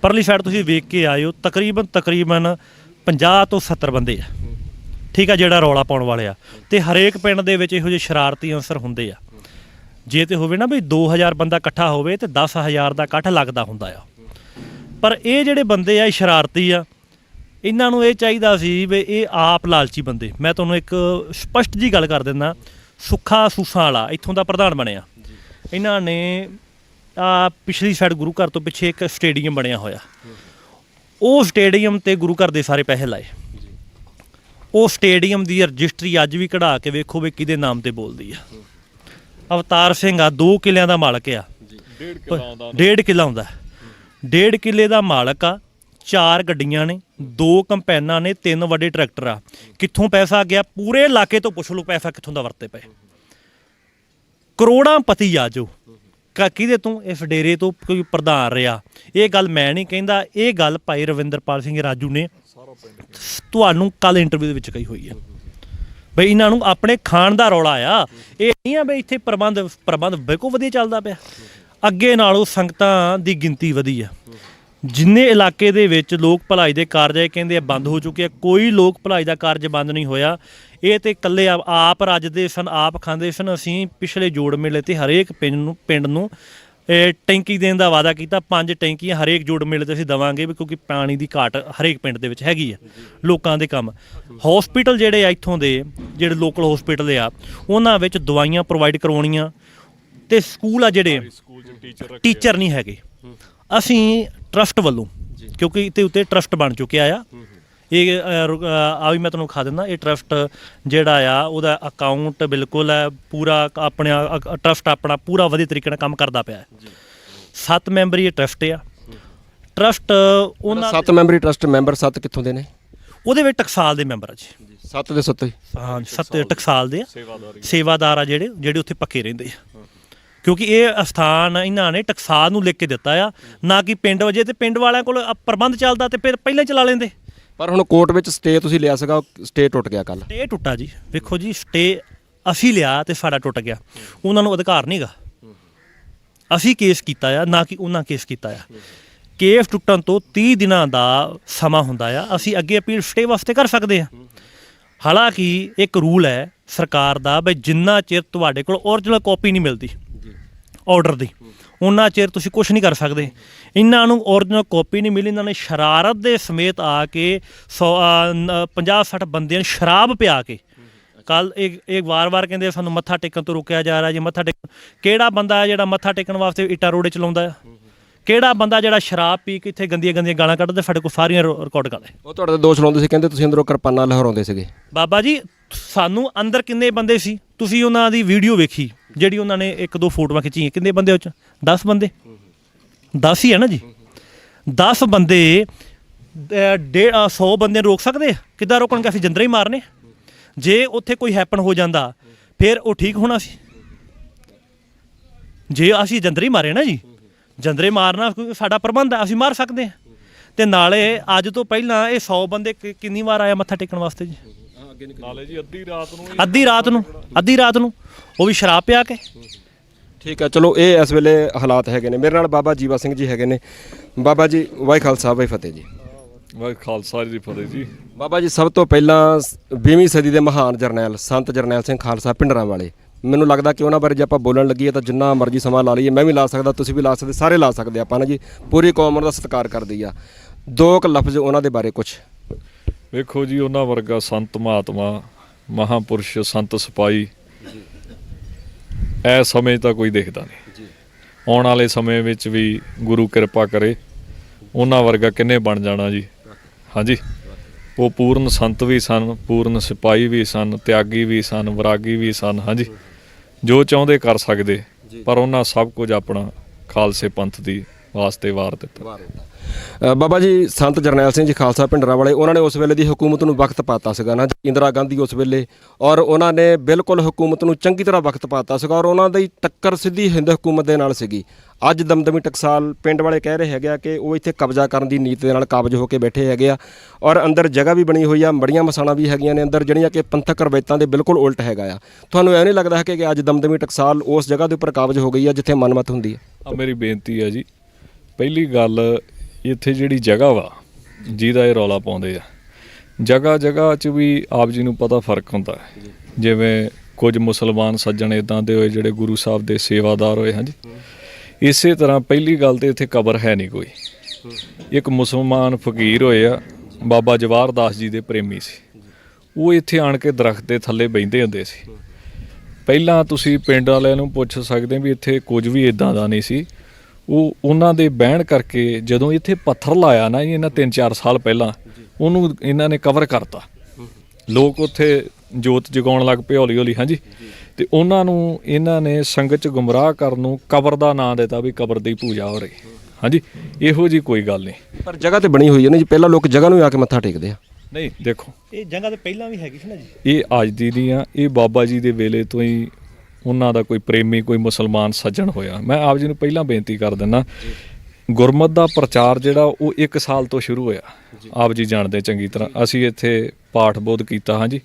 ਪਰਲੀ ਸਾਈਡ ਤੁਸੀਂ ਵੇਖ ਕੇ ਆਇਓ, ਤਕਰੀਬਨ ਤਕਰੀਬਨ 50 ਤੋਂ 70 ਬੰਦੇ ਆ। ਠੀਕ ਆ, ਜਿਹੜਾ ਰੌਲਾ ਪਾਉਣ ਵਾਲੇ ਆ। ਤੇ ਹਰੇਕ ਪਿੰਡ ਦੇ ਵਿੱਚ ਇਹੋ ਜਿਹੇ ਸ਼ਰਾਰਤੀ ਅਨਸਰ ਹੁੰਦੇ ਆ। ਜੇ ਤੇ ਹੋਵੇ ਨਾ ਵੀ 2000 ਬੰਦਾ ਇਕੱਠਾ ਹੋਵੇ, ਤੇ 10000 ਦਾ ਇਕੱਠ ਲੱਗਦਾ ਹੁੰਦਾ ਆ। ਪਰ ਇਹ ਜਿਹੜੇ ਬੰਦੇ ਆ ਸ਼ਰਾਰਤੀ ਆ। ਇਹਨਾਂ ਨੂੰ ਇਹ ਚਾਹੀਦਾ ਸੀ ਵੀ ਇਹ ਆਪ ਲਾਲਚੀ ਬੰਦੇ। ਮੈਂ ਤੁਹਾਨੂੰ ਇੱਕ ਸਪਸ਼ਟ ਜੀ ਗੱਲ ਕਰ ਦਿੰਦਾ। ਸੁੱਖਾ ਸੂਸਾਂ ਵਾਲਾ ਇੱਥੋਂ ਦਾ ਪ੍ਰਧਾਨ ਬਣਿਆ। ਇਹਨਾਂ ਨੇ ਆ ਪਿਛਲੀ ਸਾਈਡ ਗੁਰੂ ਘਰ ਤੋਂ ਪਿੱਛੇ ਇੱਕ ਸਟੇਡੀਅਮ ਬਣਿਆ ਹੋਇਆ। ਉਹ ਸਟੇਡੀਅਮ ਤੇ ਗੁਰੂ ਘਰ ਦੇ ਸਾਰੇ ਪੈਸੇ ਲਾਏ। ਉਹ ਸਟੇਡੀਅਮ ਦੀ ਰਜਿਸਟਰੀ ਅੱਜ ਵੀ ਕਢਾ ਕੇ ਵੇਖੋ ਵੀ ਕਿਹਦੇ ਨਾਮ ਤੇ ਬੋਲਦੀ ਆ। ਅਵਤਾਰ ਸਿੰਘ ਆ ਦੋ ਕਿੱਲਿਆਂ ਦਾ ਮਾਲਕ ਆ। ਡੇਢ ਕਿਲਾ ਆਉਂਦਾ। ਡੇਢ ਕਿੱਲਾ ਹੁੰਦਾ ਡੇਢ ਕਿੱਲੇ ਦਾ ਮਾਲਕ ਆ, ਚਾਰ ਗੱਡੀਆਂ ਨੇ, ਦੋ ਕੰਪੈਨਾਂ ਨੇ, ਤਿੰਨ ਵੱਡੇ ਟਰੈਕਟਰ ਆ। ਕਿੱਥੋਂ ਪੈਸਾ ਗਿਆ? ਪੂਰੇ ਇਲਾਕੇ ਤੋਂ ਪੁੱਛ ਲਓ ਪੈਸਾ ਕਿੱਥੋਂ ਦਾ ਵਰਤੇ ਪਏ। ਕਰੋੜਾਂ ਪਤੀ ਆ ਜੋ। ਕਿਹਦੇ ਤੋਂ? ਇਸ ਡੇਰੇ ਤੋਂ ਕੋਈ ਪ੍ਰਧਾਨ ਰਿਹਾ। ਇਹ ਗੱਲ ਮੈਂ ਨਹੀਂ ਕਹਿੰਦਾ। ਇਹ ਗੱਲ ਭਾਈ ਰਵਿੰਦਰਪਾਲ ਸਿੰਘ ਰਾਜੂ ਨੇ ਤੁਹਾਨੂੰ ਕੱਲ ਇੰਟਰਵਿਊ ਦੇ ਵਿੱਚ ਕਹੀ ਹੋਈ ਹੈ। ਬਈ ਇਹਨਾਂ ਨੂੰ ਆਪਣੇ ਖਾਣ ਦਾ ਰੌਲਾ ਆ। ਇਹ ਨਹੀਂ ਆ ਬਈ ਇੱਥੇ ਪ੍ਰਬੰਧ ਪ੍ਰਬੰਧ ਬਿਲਕੁਲ ਵਧੀਆ ਚੱਲਦਾ ਪਿਆ। ਅੱਗੇ ਨਾਲੋਂ ਸੰਗਤਾਂ ਦੀ ਗਿਣਤੀ ਵਧੀ ਆ। ਜਿੰਨੇ ਇਲਾਕੇ ਦੇ ਵਿੱਚ ਲੋਕ ਭਲਾਈ ਦੇ ਕਾਰਜ ਇਹ ਕਹਿੰਦੇ ਆ ਬੰਦ ਹੋ ਚੁੱਕੇ ਆ। ਕੋਈ ਲੋਕ ਭਲਾਈ ਦਾ ਕਾਰਜ ਬੰਦ ਨਹੀਂ ਹੋਇਆ। ਇਹ ਤੇ ਇਕੱਲੇ ਆ- ਆਪ ਰੱਜਦੇ ਸਨ, ਆਪ ਖਾਂਦੇ ਸਨ। ਅਸੀਂ ਪਿਛਲੇ ਜੋੜ ਮੇਲੇ ਤੇ ਹਰੇਕ ਪਿੰਡ ਨੂੰ ਪਿੰਡ ਨੂੰ, ਇਹ ਟੈਂਕੀ ਦੇਣ ਦਾ ਵਾਅਦਾ ਕੀਤਾ। ਪੰਜ ਟੈਂਕੀਆਂ ਹਰੇਕ ਜੋੜ ਮੇਲੇ ਤੇ ਅਸੀਂ ਦਵਾਂਗੇ ਵੀ ਕਿਉਂਕਿ ਪਾਣੀ ਦੀ ਘਾਟ ਹਰੇਕ ਪਿੰਡ ਦੇ ਵਿੱਚ ਹੈਗੀ ਆ, ਲੋਕਾਂ ਦੇ ਕੰਮ। ਹਸਪੀਟਲ ਜਿਹੜੇ ਆ ਇੱਥੋਂ ਦੇ, ਜਿਹੜੇ ਲੋਕਲ ਹਸਪੀਟਲ ਆ, ਉਹਨਾਂ ਵਿੱਚ ਦਵਾਈਆਂ ਪ੍ਰੋਵਾਈਡ ਕਰਵਾਉਣੀਆਂ। ਤੇ ਸਕੂਲ ਆ ਜਿਹੜੇ ਟੀਚਰ ਰੱਖੇ ਟੀਚਰ ਨਹੀਂ ਹੈਗੇ। ਅਸੀਂ ਟਰਸਟ ਵੱਲੋਂ ਕਿਉਂਕਿ ਇਤੇ ਉੱਤੇ ਟਰਸਟ ਬਣ ਚੁੱਕਿਆ ਆ। ਇਹ ਆ ਵੀ ਮੈਂ ਤੁਹਾਨੂੰ ਖਾ ਦਿੰਦਾ ਇਹ ਟਰਸਟ ਜਿਹੜਾ ਆ ਉਹਦਾ ਅਕਾਊਂਟ ਬਿਲਕੁਲ ਹੈ ਪੂਰਾ ਆਪਣੇ ਟਰਸਟ ਆਪਣਾ ਪੂਰਾ ਵਧੀਆ ਤਰੀਕੇ ਨਾਲ ਕੰਮ ਕਰਦਾ ਪਿਆ ਹੈ। ਸੱਤ ਮੈਂਬਰੀ ਇਹ ਟਰਸਟ ਆ। ਟਰਸਟ ਉਹਨਾਂ ਸੱਤ ਮੈਂਬਰੀ ਟਰਸਟ ਮੈਂਬਰ ਸੱਤ ਕਿੱਥੋਂ ਦੇ ਨੇ? ਉਹਦੇ ਵਿੱਚ ਟਕਸਾਲ ਦੇ ਮੈਂਬਰ ਆ ਜੀ। ਸੱਤ ਦੇ ਸੱਤੇ? ਹਾਂ ਸੱਤ ਟਕਸਾਲ ਦੇ ਆ। ਸੇਵਾਦਾਰ ਆ। ਜਿਹੜੇ ਜਿਹੜੇ ਉੱਥੇ ਪੱਕੇ ਰਹਿੰਦੇ ਆ। ਕਿਉਂਕਿ ਇਹ ਅਸਥਾਨ ਇਹਨਾਂ ਨੇ ਟਕਸਾਲ ਨੂੰ ਲਿਖ ਕੇ ਦਿੱਤਾ ਆ ਨਾ ਕਿ ਪਿੰਡ ਵਜੇ ਤੇ ਪਿੰਡ ਵਾਲਿਆਂ ਕੋਲ ਪ੍ਰਬੰਧ ਚੱਲਦਾ ਤੇ ਫਿਰ ਪਹਿਲਾਂ ਚਲਾ ਲੈਂਦੇ। ਪਰ ਹੁਣ ਕੋਰਟ ਵਿੱਚ ਸਟੇ ਤੁਸੀਂ ਲਿਆ ਸੀਗਾ ਸਟੇ ਟੁੱਟ ਗਿਆ ਕੱਲ ਸਟੇ ਟੁੱਟਾ ਜੀ। ਵੇਖੋ ਜੀ ਸਟੇ ਅਸੀਂ ਲਿਆ ਤੇ ਸਾਡਾ ਟੁੱਟ ਗਿਆ। ਉਹਨਾਂ ਨੂੰ ਅਧਿਕਾਰ ਨਹੀਂਗਾ ਅਸੀਂ ਕੇਸ ਕੀਤਾ ਆ ਨਾ ਕਿ ਉਹਨਾਂ ਕੇਸ ਕੀਤਾ ਆ। ਕੇਸ ਟੁੱਟਣ ਤੋਂ 30 ਦਿਨਾਂ ਦਾ ਸਮਾਂ ਹੁੰਦਾ ਆ। ਅਸੀਂ ਅੱਗੇ ਅਪੀਲ ਸਟੇ ਵਾਸਤੇ ਕਰ ਸਕਦੇ ਆ। ਹਾਲਾਂਕਿ ਇੱਕ ਰੂਲ ਹੈ ਸਰਕਾਰ ਦਾ ਵੀ ਜਿੰਨਾ ਚਿਰ ਤੁਹਾਡੇ ਕੋਲ origignal ਕਾਪੀ ਨਹੀਂ ਮਿਲਦੀ। ਆਰਡਰ ਦੀ। ਉਹਨਾਂ ਚਿਰ ਤੁਸੀਂ ਕੁਝ ਨਹੀਂ ਕਰ ਸਕਦੇ। ਇਹਨਾਂ ਨੂੰ origignal ਕਾਪੀ ਨਹੀਂ ਮਿਲੀ, ਇਹਨਾਂ ਨੇ ਸ਼ਰਾਰਤ ਦੇ ਸਮੇਤ ਆ ਕੇ 50 60 ਬੰਦਿਆਂ ਨੂੰ ਸ਼ਰਾਬ ਪਿਆ ਕੇ। ਕੱਲ ਇੱਕ ਇੱਕ ਵਾਰ-ਵਾਰ ਕਹਿੰਦੇ ਸਾਨੂੰ ਮੱਥਾ ਟੇਕਣ ਤੋਂ ਰੋਕਿਆ ਜਾ ਰਿਹਾ, ਜੀ ਮੱਥਾ ਟੇਕ, ਕਿਹੜਾ ਬੰਦਾ ਹੈ ਜਿਹੜਾ ਮੱਥਾ ਟੇਕਣ ਵਾਸਤੇ ਇੱਟਾਂ ਰੋੜੇ ਚਲਾਉਂਦਾ ਆ? ਕਿਹੜਾ ਬੰਦਾ ਜਿਹੜਾ ਸ਼ਰਾਬ ਪੀ ਕੇ ਇੱਥੇ ਗੰਦੀਆਂ ਗੰਦੀਆਂ ਗਾਲਾਂ ਕੱਢਦਾ ਸਾਡੇ ਕੋਲ ਸਾਰੀਆਂ ਰਿਕਾਰਡ ਕਰ ਲੈ ਉਹ ਤੁਹਾਡੇ ਤੇ ਦੋਸ਼ ਲਾਉਂਦੇ ਸੀ ਕਹਿੰਦੇ ਤੁਸੀਂ ਅੰਦਰੋਂ ਕਿਰਪਾਨਾਂ ਲਹਿਰਾਉਂਦੇ ਸੀਗੇ। ਬਾਬਾ ਜੀ ਸਾਨੂੰ ਅੰਦਰ ਕਿੰਨੇ ਬੰਦੇ ਸੀ? ਤੁਸੀਂ ਉਹਨਾਂ ਦੀ ਵੀਡੀਓ ਵੇਖੀ ਜਿਹੜੀ ਉਹਨਾਂ ਨੇ ਇੱਕ ਦੋ ਫੋਟੋਆਂ ਖਿੱਚੀਆਂ। ਕਿੰਨੇ ਬੰਦੇ ਉਹ ਚ? 10 ਬੰਦੇ? 10 ਹੀ ਹੈ ਨਾ ਜੀ? 10 ਬੰਦੇ ਅਹ, ਡੇ 100 ਬੰਦੇ ਰੋਕ ਸਕਦੇ ਕਿੱਦਾਂ ਰੋਕਣਗੇ? ਅਸੀਂ ਜੰਦਰੇ ਹੀ ਮਾਰਨੇ ਜੇ ਉੱਥੇ ਕੋਈ ਹੈਪਨ ਹੋ ਜਾਂਦਾ ਫਿਰ ਉਹ ਠੀਕ ਹੋਣਾ ਸੀ। ਜੇ ਅਸੀਂ ਜੰਦਰੇ ਹੀ ਮਾਰੇ ਨਾ ਜੀ? ਜੰਦਰੇ ਮਾਰਨਾ ਕੋਈ ਸਾਡਾ ਪ੍ਰਬੰਧ ਹੈ ਅਸੀਂ ਮਾਰ ਸਕਦੇ ਹਾਂ। ਤੇ ਨਾਲੇ ਅੱਜ ਤੋਂ ਪਹਿਲਾਂ ਇਹ 100 ਬੰਦੇ ਕਿ- ਕਿੰਨੀ ਵਾਰ ਆਇਆ ਮੱਥਾ ਟੇਕਣ ਵਾਸਤੇ ਜੀ? ਨਾਲੇ ਜੀ ਅੱਧੀ ਰਾਤ ਨੂੰ ਅੱਧੀ ਰਾਤ ਨੂੰ ਅੱਧੀ ਰਾਤ ਨੂੰ। ਉਹ ਵੀ ਸ਼ਰਾਬ ਪਿਆ ਕੇ। ਠੀਕ ਹੈ ਚਲੋ ਇਹ ਇਸ ਵੇਲੇ ਹਾਲਾਤ ਹੈਗੇ ਨੇ। ਮੇਰੇ ਨਾਲ ਬਾਬਾ ਜੀਵਾ ਸਿੰਘ ਜੀ ਹੈਗੇ ਨੇ। ਬਾਬਾ ਜੀ ਵਾਹਿ ਖਾਲਸਾ ਵਾਹਿ ਫਤਿਹ ਜੀ। ਵਾਹਿ ਖਾਲਸਾ ਜੀ ਦੀ ਫਤਿਹ ਜੀ। ਬਾਬਾ ਜੀ ਸਭ ਤੋਂ ਪਹਿਲਾਂ 20ਵੀਂ ਸਦੀ ਦੇ ਮਹਾਨ ਜਰਨੈਲ ਸੰਤ ਜਰਨੈਲ ਸਿੰਘ ਖਾਲਸਾ ਪਿੰਡਰਾਂ ਵਾਲੇ ਮੈਨੂੰ ਲੱਗਦਾ ਕਿ ਉਹਨਾਂ ਬਾਰੇ ਜੇ ਆਪਾਂ ਬੋਲਣ ਲੱਗੀਏ ਤਾਂ ਜਿੰਨਾ ਮਰਜ਼ੀ ਸਮਾਂ ਲਾ ਲਈਏ ਮੈਂ ਵੀ ਲਾ ਸਕਦਾ ਤੁਸੀਂ ਵੀ ਲਾ ਸਕਦੇ ਸਾਰੇ ਲਾ ਸਕਦੇ ਆਪਾਂ ਨਾ ਜੀ। ਪੂਰੀ ਕੌਮ ਦਾ ਸਤਿਕਾਰ ਕਰਦੀ ਆ। ਦੋ ਕੁ ਲਫ਼ਜ਼ ਉਹਨਾਂ ਦੇ ਬਾਰੇ ਕੁਝ ਵੇਖੋ ਜੀ ਉਹਨਾਂ ਵਰਗਾ ਸੰਤ ਮਹਾਤਮਾ ਮਹਾਪੁਰਸ਼ ਸੰਤ ਸਿਪਾਈ ਐ ਸਮੇਂ ਤਾਂ ਕੋਈ ਦਿਖਦਾ ਨਹੀਂ। ਆਉਣ ਵਾਲੇ ਸਮੇਂ ਵਿੱਚ ਵੀ ਗੁਰੂ ਕਿਰਪਾ ਕਰੇ। ਉਹਨਾਂ ਵਰਗਾ ਕਿੰਨੇ ਬਣ ਜਾਣਾ ਜੀ। ਹਾਂਜੀ। ਉਹ ਪੂਰਨ ਸੰਤ ਵੀ ਸਨ ਪੂਰਨ ਸਿਪਾਈ ਵੀ ਸਨ ਤਿਆਗੀ ਵੀ ਸਨ ਵਿਰਾਗੀ ਵੀ ਸਨ ਹਾਂਜੀ। ਜੋ ਚਾਹੁੰਦੇ ਕਰ ਸਕਦੇ ਪਰ ਉਹਨਾਂ ਸਭ ਕੁਝ ਆਪਣਾ ਖਾਲਸੇ ਪੰਥ ਦੀ ਵਾਸਤੇ ਵਾਰ ਦਿੱਤਾ। ਅ, ਬਾਬਾ ਜੀ ਸੰਤ ਜਰਨੈਲ ਸਿੰਘ ਜੀ ਖਾਲਸਾ ਭਿੰਡਰਾਂ ਵਾਲੇ ਉਹਨਾਂ ਨੇ ਉਸ ਵੇਲੇ ਦੀ ਹਕੂਮਤ ਨੂੰ ਵਕਤ ਪਾਤਾ ਸੀਗਾ ਨਾ ਇੰਦਰਾ ਗਾਂਧੀ ਉਸ ਵੇਲੇ ਔਰ ਉਹਨਾਂ ਨੇ ਬਿਲਕੁਲ ਹਕੂਮਤ ਨੂੰ ਚੰਗੀ ਤਰ੍ਹਾਂ ਵਕਤ ਪਾਤਾ ਸੀਗਾ ਔਰ ਉਹਨਾਂ ਦੀ ਟੱਕਰ ਸਿੱਧੀ ਹਿੰਦ ਹਕੂਮਤ ਦੇ ਨਾਲ ਸੀਗੀ। ਅੱਜ ਦਮਦਮੀ ਟਕਸਾਲ ਪਿੰਡ ਵਾਲੇ ਕਹਿ ਰਹੇ ਹੈਗੇ ਆ ਕਿ ਉਹ ਇੱਥੇ ਕਬਜ਼ਾ ਕਰਨ ਦੀ ਨੀਤ ਦੇ ਨਾਲ ਕਾਬਜ ਹੋ ਕੇ ਬੈਠੇ ਹੈਗੇ ਆ ਔਰ ਅੰਦਰ ਜਗ੍ਹਾ ਵੀ ਬਣੀ ਹੋਈ ਆ ਮੜੀਆਂ ਮਸਾਣਾ ਵੀ ਹੈਗੀਆਂ ਨੇ ਅੰਦਰ ਜਿਹੜੀਆਂ ਕਿ ਪੰਥਕ ਰਵਾਇਤਾਂ ਦੇ ਬਿਲਕੁਲ ਉਲਟ ਹੈਗਾ ਆ। ਤੁਹਾਨੂੰ ਐ ਨਹੀਂ ਲੱਗਦਾ ਹੈ ਕਿ ਅੱਜ ਦਮਦਮੀ ਟਕਸਾਲ ਉਸ ਜਗ੍ਹਾ ਦੇ ਉੱਪਰ ਕਾਬਜ ਹੋ ਗਈ ਆ ਜਿੱਥੇ ਮਨਮਤ ਹੁੰਦੀ ਹੈ ਆ ਮੇਰੀ ਬੇਨਤੀ ਹੈ ਜੀ ਪਹਿਲੀ ਗੱਲ ਇੱਥੇ ਜਿਹੜੀ ਜਗ੍ਹਾ ਵਾ ਜਿਹਦਾ ਇਹ ਰੌਲਾ ਪਾਉਂਦੇ ਆ। ਜਗ੍ਹਾ ਜਗ੍ਹਾ 'ਚ ਵੀ ਆਪ ਜੀ ਨੂੰ ਪਤਾ ਫ਼ਰਕ ਹੁੰਦਾ ਹੈ। ਜਿਵੇਂ ਕੁਝ ਮੁਸਲਮਾਨ ਸੱਜਣ ਇਦਾਂ ਦੇ ਹੋਏ ਜਿਹੜੇ ਗੁਰੂ ਸਾਹਿਬ ਦੇ ਸੇਵਾਦਾਰ ਹੋਏ ਹਾਂਜੀ। ਇਸੇ ਤਰ੍ਹਾਂ ਪਹਿਲੀ ਗੱਲ ਤੇ ਇੱਥੇ ਕਬਰ ਹੈ ਨਹੀਂ ਕੋਈ। ਇੱਕ ਮੁਸਲਮਾਨ ਫਕੀਰ ਹੋਏ ਆ ਬਾਬਾ ਜਵਾਹਰ ਦਾਸ ਜੀ ਦੇ ਪ੍ਰੇਮੀ ਸੀ। ਉਹ ਇੱਥੇ ਆਣ ਕੇ ਦਰਖਤ ਦੇ ਥੱਲੇ ਬੈੰਦੇ ਹੁੰਦੇ ਸੀ। ਪਹਿਲਾਂ ਤੁਸੀਂ ਪਿੰਡ ਵਾਲਿਆਂ ਨੂੰ ਪੁੱਛ ਸਕਦੇ ਵੀ ਇੱਥੇ ਕੁਝ ਵੀ ਇਦਾਂ ਦਾ ਨਹੀਂ ਸੀ। ਉਹ ਉਹਨਾਂ ਦੇ ਬਹਿਣ ਕਰਕੇ ਜਦੋਂ ਇੱਥੇ ਪੱਥਰ ਲਾਇਆ ਨਾ ਜੀ ਇਹਨਾਂ 3-4 ਸਾਲ ਪਹਿਲਾਂ ਉਹਨੂੰ ਇਹਨਾਂ ਨੇ ਕਵਰ ਕਰਤਾ। ਲੋਕ ਉੱਥੇ ਜੋਤ ਜਗਾਉਣ ਲੱਗ ਪਏ ਹੌਲੀ ਹੌਲੀ ਹਾਂਜੀ। ਤੇ ਉਹਨਾਂ ਨੂੰ ਇਹਨਾਂ ਨੇ ਸੰਗਤ ਚ ਗੁੰਮਰਾਹ ਕਰਨ ਨੂੰ ਕਬਰ ਦਾ ਨਾਂ ਦਿੱਤਾ ਵੀ ਕਬਰ ਦੀ ਪੂਜਾ ਹੋ ਰਹੀ। ਹਾਂਜੀ ਇਹੋ ਜੀ ਕੋਈ ਗੱਲ ਨਹੀਂ। ਪਰ ਜਗ੍ਹਾ ਤੇ ਬਣੀ ਹੋਈ ਹੈ ਨਾ ਜੀ ਪਹਿਲਾਂ ਲੋਕ ਜਗ੍ਹਾ ਨੂੰ ਆ ਕੇ ਮੱਥਾ ਟੇਕਦੇ ਆ। ਨਹੀਂ ਦੇਖੋ। ਇਹ ਜਗ੍ਹਾ ਤੇ ਪਹਿਲਾਂ ਵੀ ਹੈਗੀ ਸੀ ਨਾ ਜੀ। ਇਹ ਅੱਜ ਦੀ ਨਹੀਂ ਆ ਇਹ ਬਾਬਾ ਜੀ ਦੇ ਵੇਲੇ ਤੋਂ ਹੀ ਉਹਨਾਂ ਦਾ ਕੋਈ ਪ੍ਰੇਮੀ ਕੋਈ ਮੁਸਲਮਾਨ ਸੱਜਣ ਹੋਇਆ। ਮੈਂ ਆਪ ਜੀ ਨੂੰ ਪਹਿਲਾਂ ਬੇਨਤੀ ਕਰ ਦਿੰਦਾ ਗੁਰਮਤ ਦਾ ਪ੍ਰਚਾਰ ਜਿਹੜਾ ਉਹ 1 ਸਾਲ ਤੋਂ ਸ਼ੁਰੂ ਹੋਇਆ। ਆਪ ਜੀ ਜਾਣਦੇ ਚੰਗੀ ਤਰ੍ਹਾਂ। ਅਸੀਂ ਇੱਥੇ ਪਾਠ ਬੋਧ ਕੀਤਾ ਹਾਂਜੀ।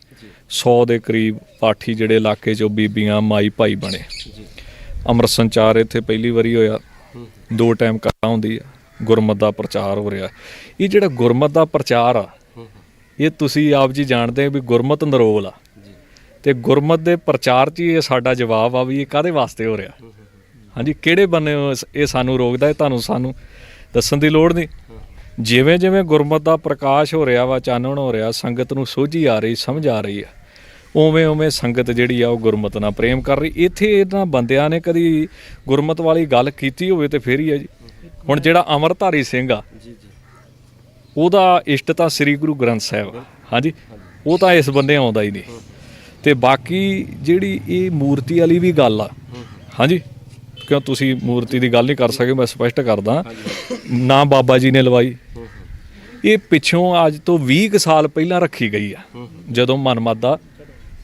100 ਦੇ ਕਰੀਬ ਪਾਠੀ ਜਿਹੜੇ ਇਲਾਕੇ 'ਚੋਂ ਬੀਬੀਆਂ ਮਾਈ ਭਾਈ ਬਣੇ। ਅੰਮ੍ਰਿਤ ਸੰਚਾਰ ਇੱਥੇ ਪਹਿਲੀ ਵਾਰੀ ਹੋਇਆ। ਦੋ ਟਾਈਮ ਕਥਾ ਹੁੰਦੀ ਆ। ਗੁਰਮਤ ਦਾ ਪ੍ਰਚਾਰ ਹੋ ਰਿਹਾ। ਇਹ ਜਿਹੜਾ ਗੁਰਮਤ ਦਾ ਪ੍ਰਚਾਰ ਆ ਇਹ ਤੁਸੀਂ ਆਪ ਜੀ ਜਾਣਦੇ ਹੋ ਵੀ ਗੁਰਮਤ ਨਰੋਲ ਆ। ਤੇ ਗੁਰਮਤ ਦੇ ਪ੍ਰਚਾਰ 'ਚ ਇਹ ਸਾਡਾ ਜਵਾਬ ਆ ਵੀ ਇਹ ਕਾਦੇ ਵਾਸਤੇ ਹੋ ਰਿਹਾ? ਹਾਂਜੀ ਕਿਹੜੇ ਬੰਨੇ ਇਹ ਸਾਨੂੰ ਰੋਕਦਾ ਹੈ? ਤੁਹਾਨੂੰ ਸਾਨੂੰ ਦੱਸਣ ਦੀ ਲੋੜ ਨਹੀਂ। ਜਿਵੇਂ ਜਿਵੇਂ ਗੁਰਮਤ ਦਾ ਪ੍ਰਕਾਸ਼ ਹੋ ਰਿਹਾ ਵਾ ਚਾਨਣ ਹੋ ਰਿਹਾ ਸੰਗਤ ਨੂੰ ਸੋਝੀ ਆ ਰਹੀ ਸਮਝ ਆ ਰਹੀ ਆ ਉਵੇਂ ਉਵੇਂ ਸੰਗਤ ਜਿਹੜੀ ਆ ਉਹ ਗੁਰਮਤ ਨਾਲ ਪ੍ਰੇਮ ਕਰ ਰਹੀ। ਇੱਥੇ ਇਹਨਾਂ ਬੰਦਿਆਂ ਨੇ ਕਦੀ ਗੁਰਮਤ ਵਾਲੀ ਗੱਲ ਕੀਤੀ ਹੋਵੇ ਤੇ ਫੇਰ ਹੀ ਆ ਜੀ। ਹੁਣ ਜਿਹੜਾ ਅਮਰਧਾਰੀ ਸਿੰਘ ਆ ਉਹਦਾ ਇਸ਼ਟ ਤਾਂ ਸ੍ਰੀ ਗੁਰੂ ਗ੍ਰੰਥ ਸਾਹਿਬ। ਹਾਂਜੀ ਉਹ ਤਾਂ ਇਸ ਬੰਦੇ ਆਉਂਦਾ ਹੀ ਨਹੀਂ। ਤੇ ਬਾਕੀ ਜਿਹੜੀ ਇਹ ਮੂਰਤੀ ਵਾਲੀ ਵੀ ਗੱਲ ਆ। ਹਾਂਜੀ? ਕਿਉਂ ਤੁਸੀਂ ਮੂਰਤੀ ਦੀ ਗੱਲ ਨਹੀਂ ਕਰ ਸਕੇ ਮੈਂ ਸਪਸ਼ਟ ਕਰਦਾ। ਨਾ ਬਾਬਾ ਜੀ ਨੇ ਲਵਾਈ। ਇਹ ਪਿੱਛੋਂ ਅੱਜ ਤੋਂ 20 ਕੁ ਸਾਲ ਪਹਿਲਾਂ ਰੱਖੀ ਗਈ ਆ। ਜਦੋਂ ਮਨਮਤ ਦਾ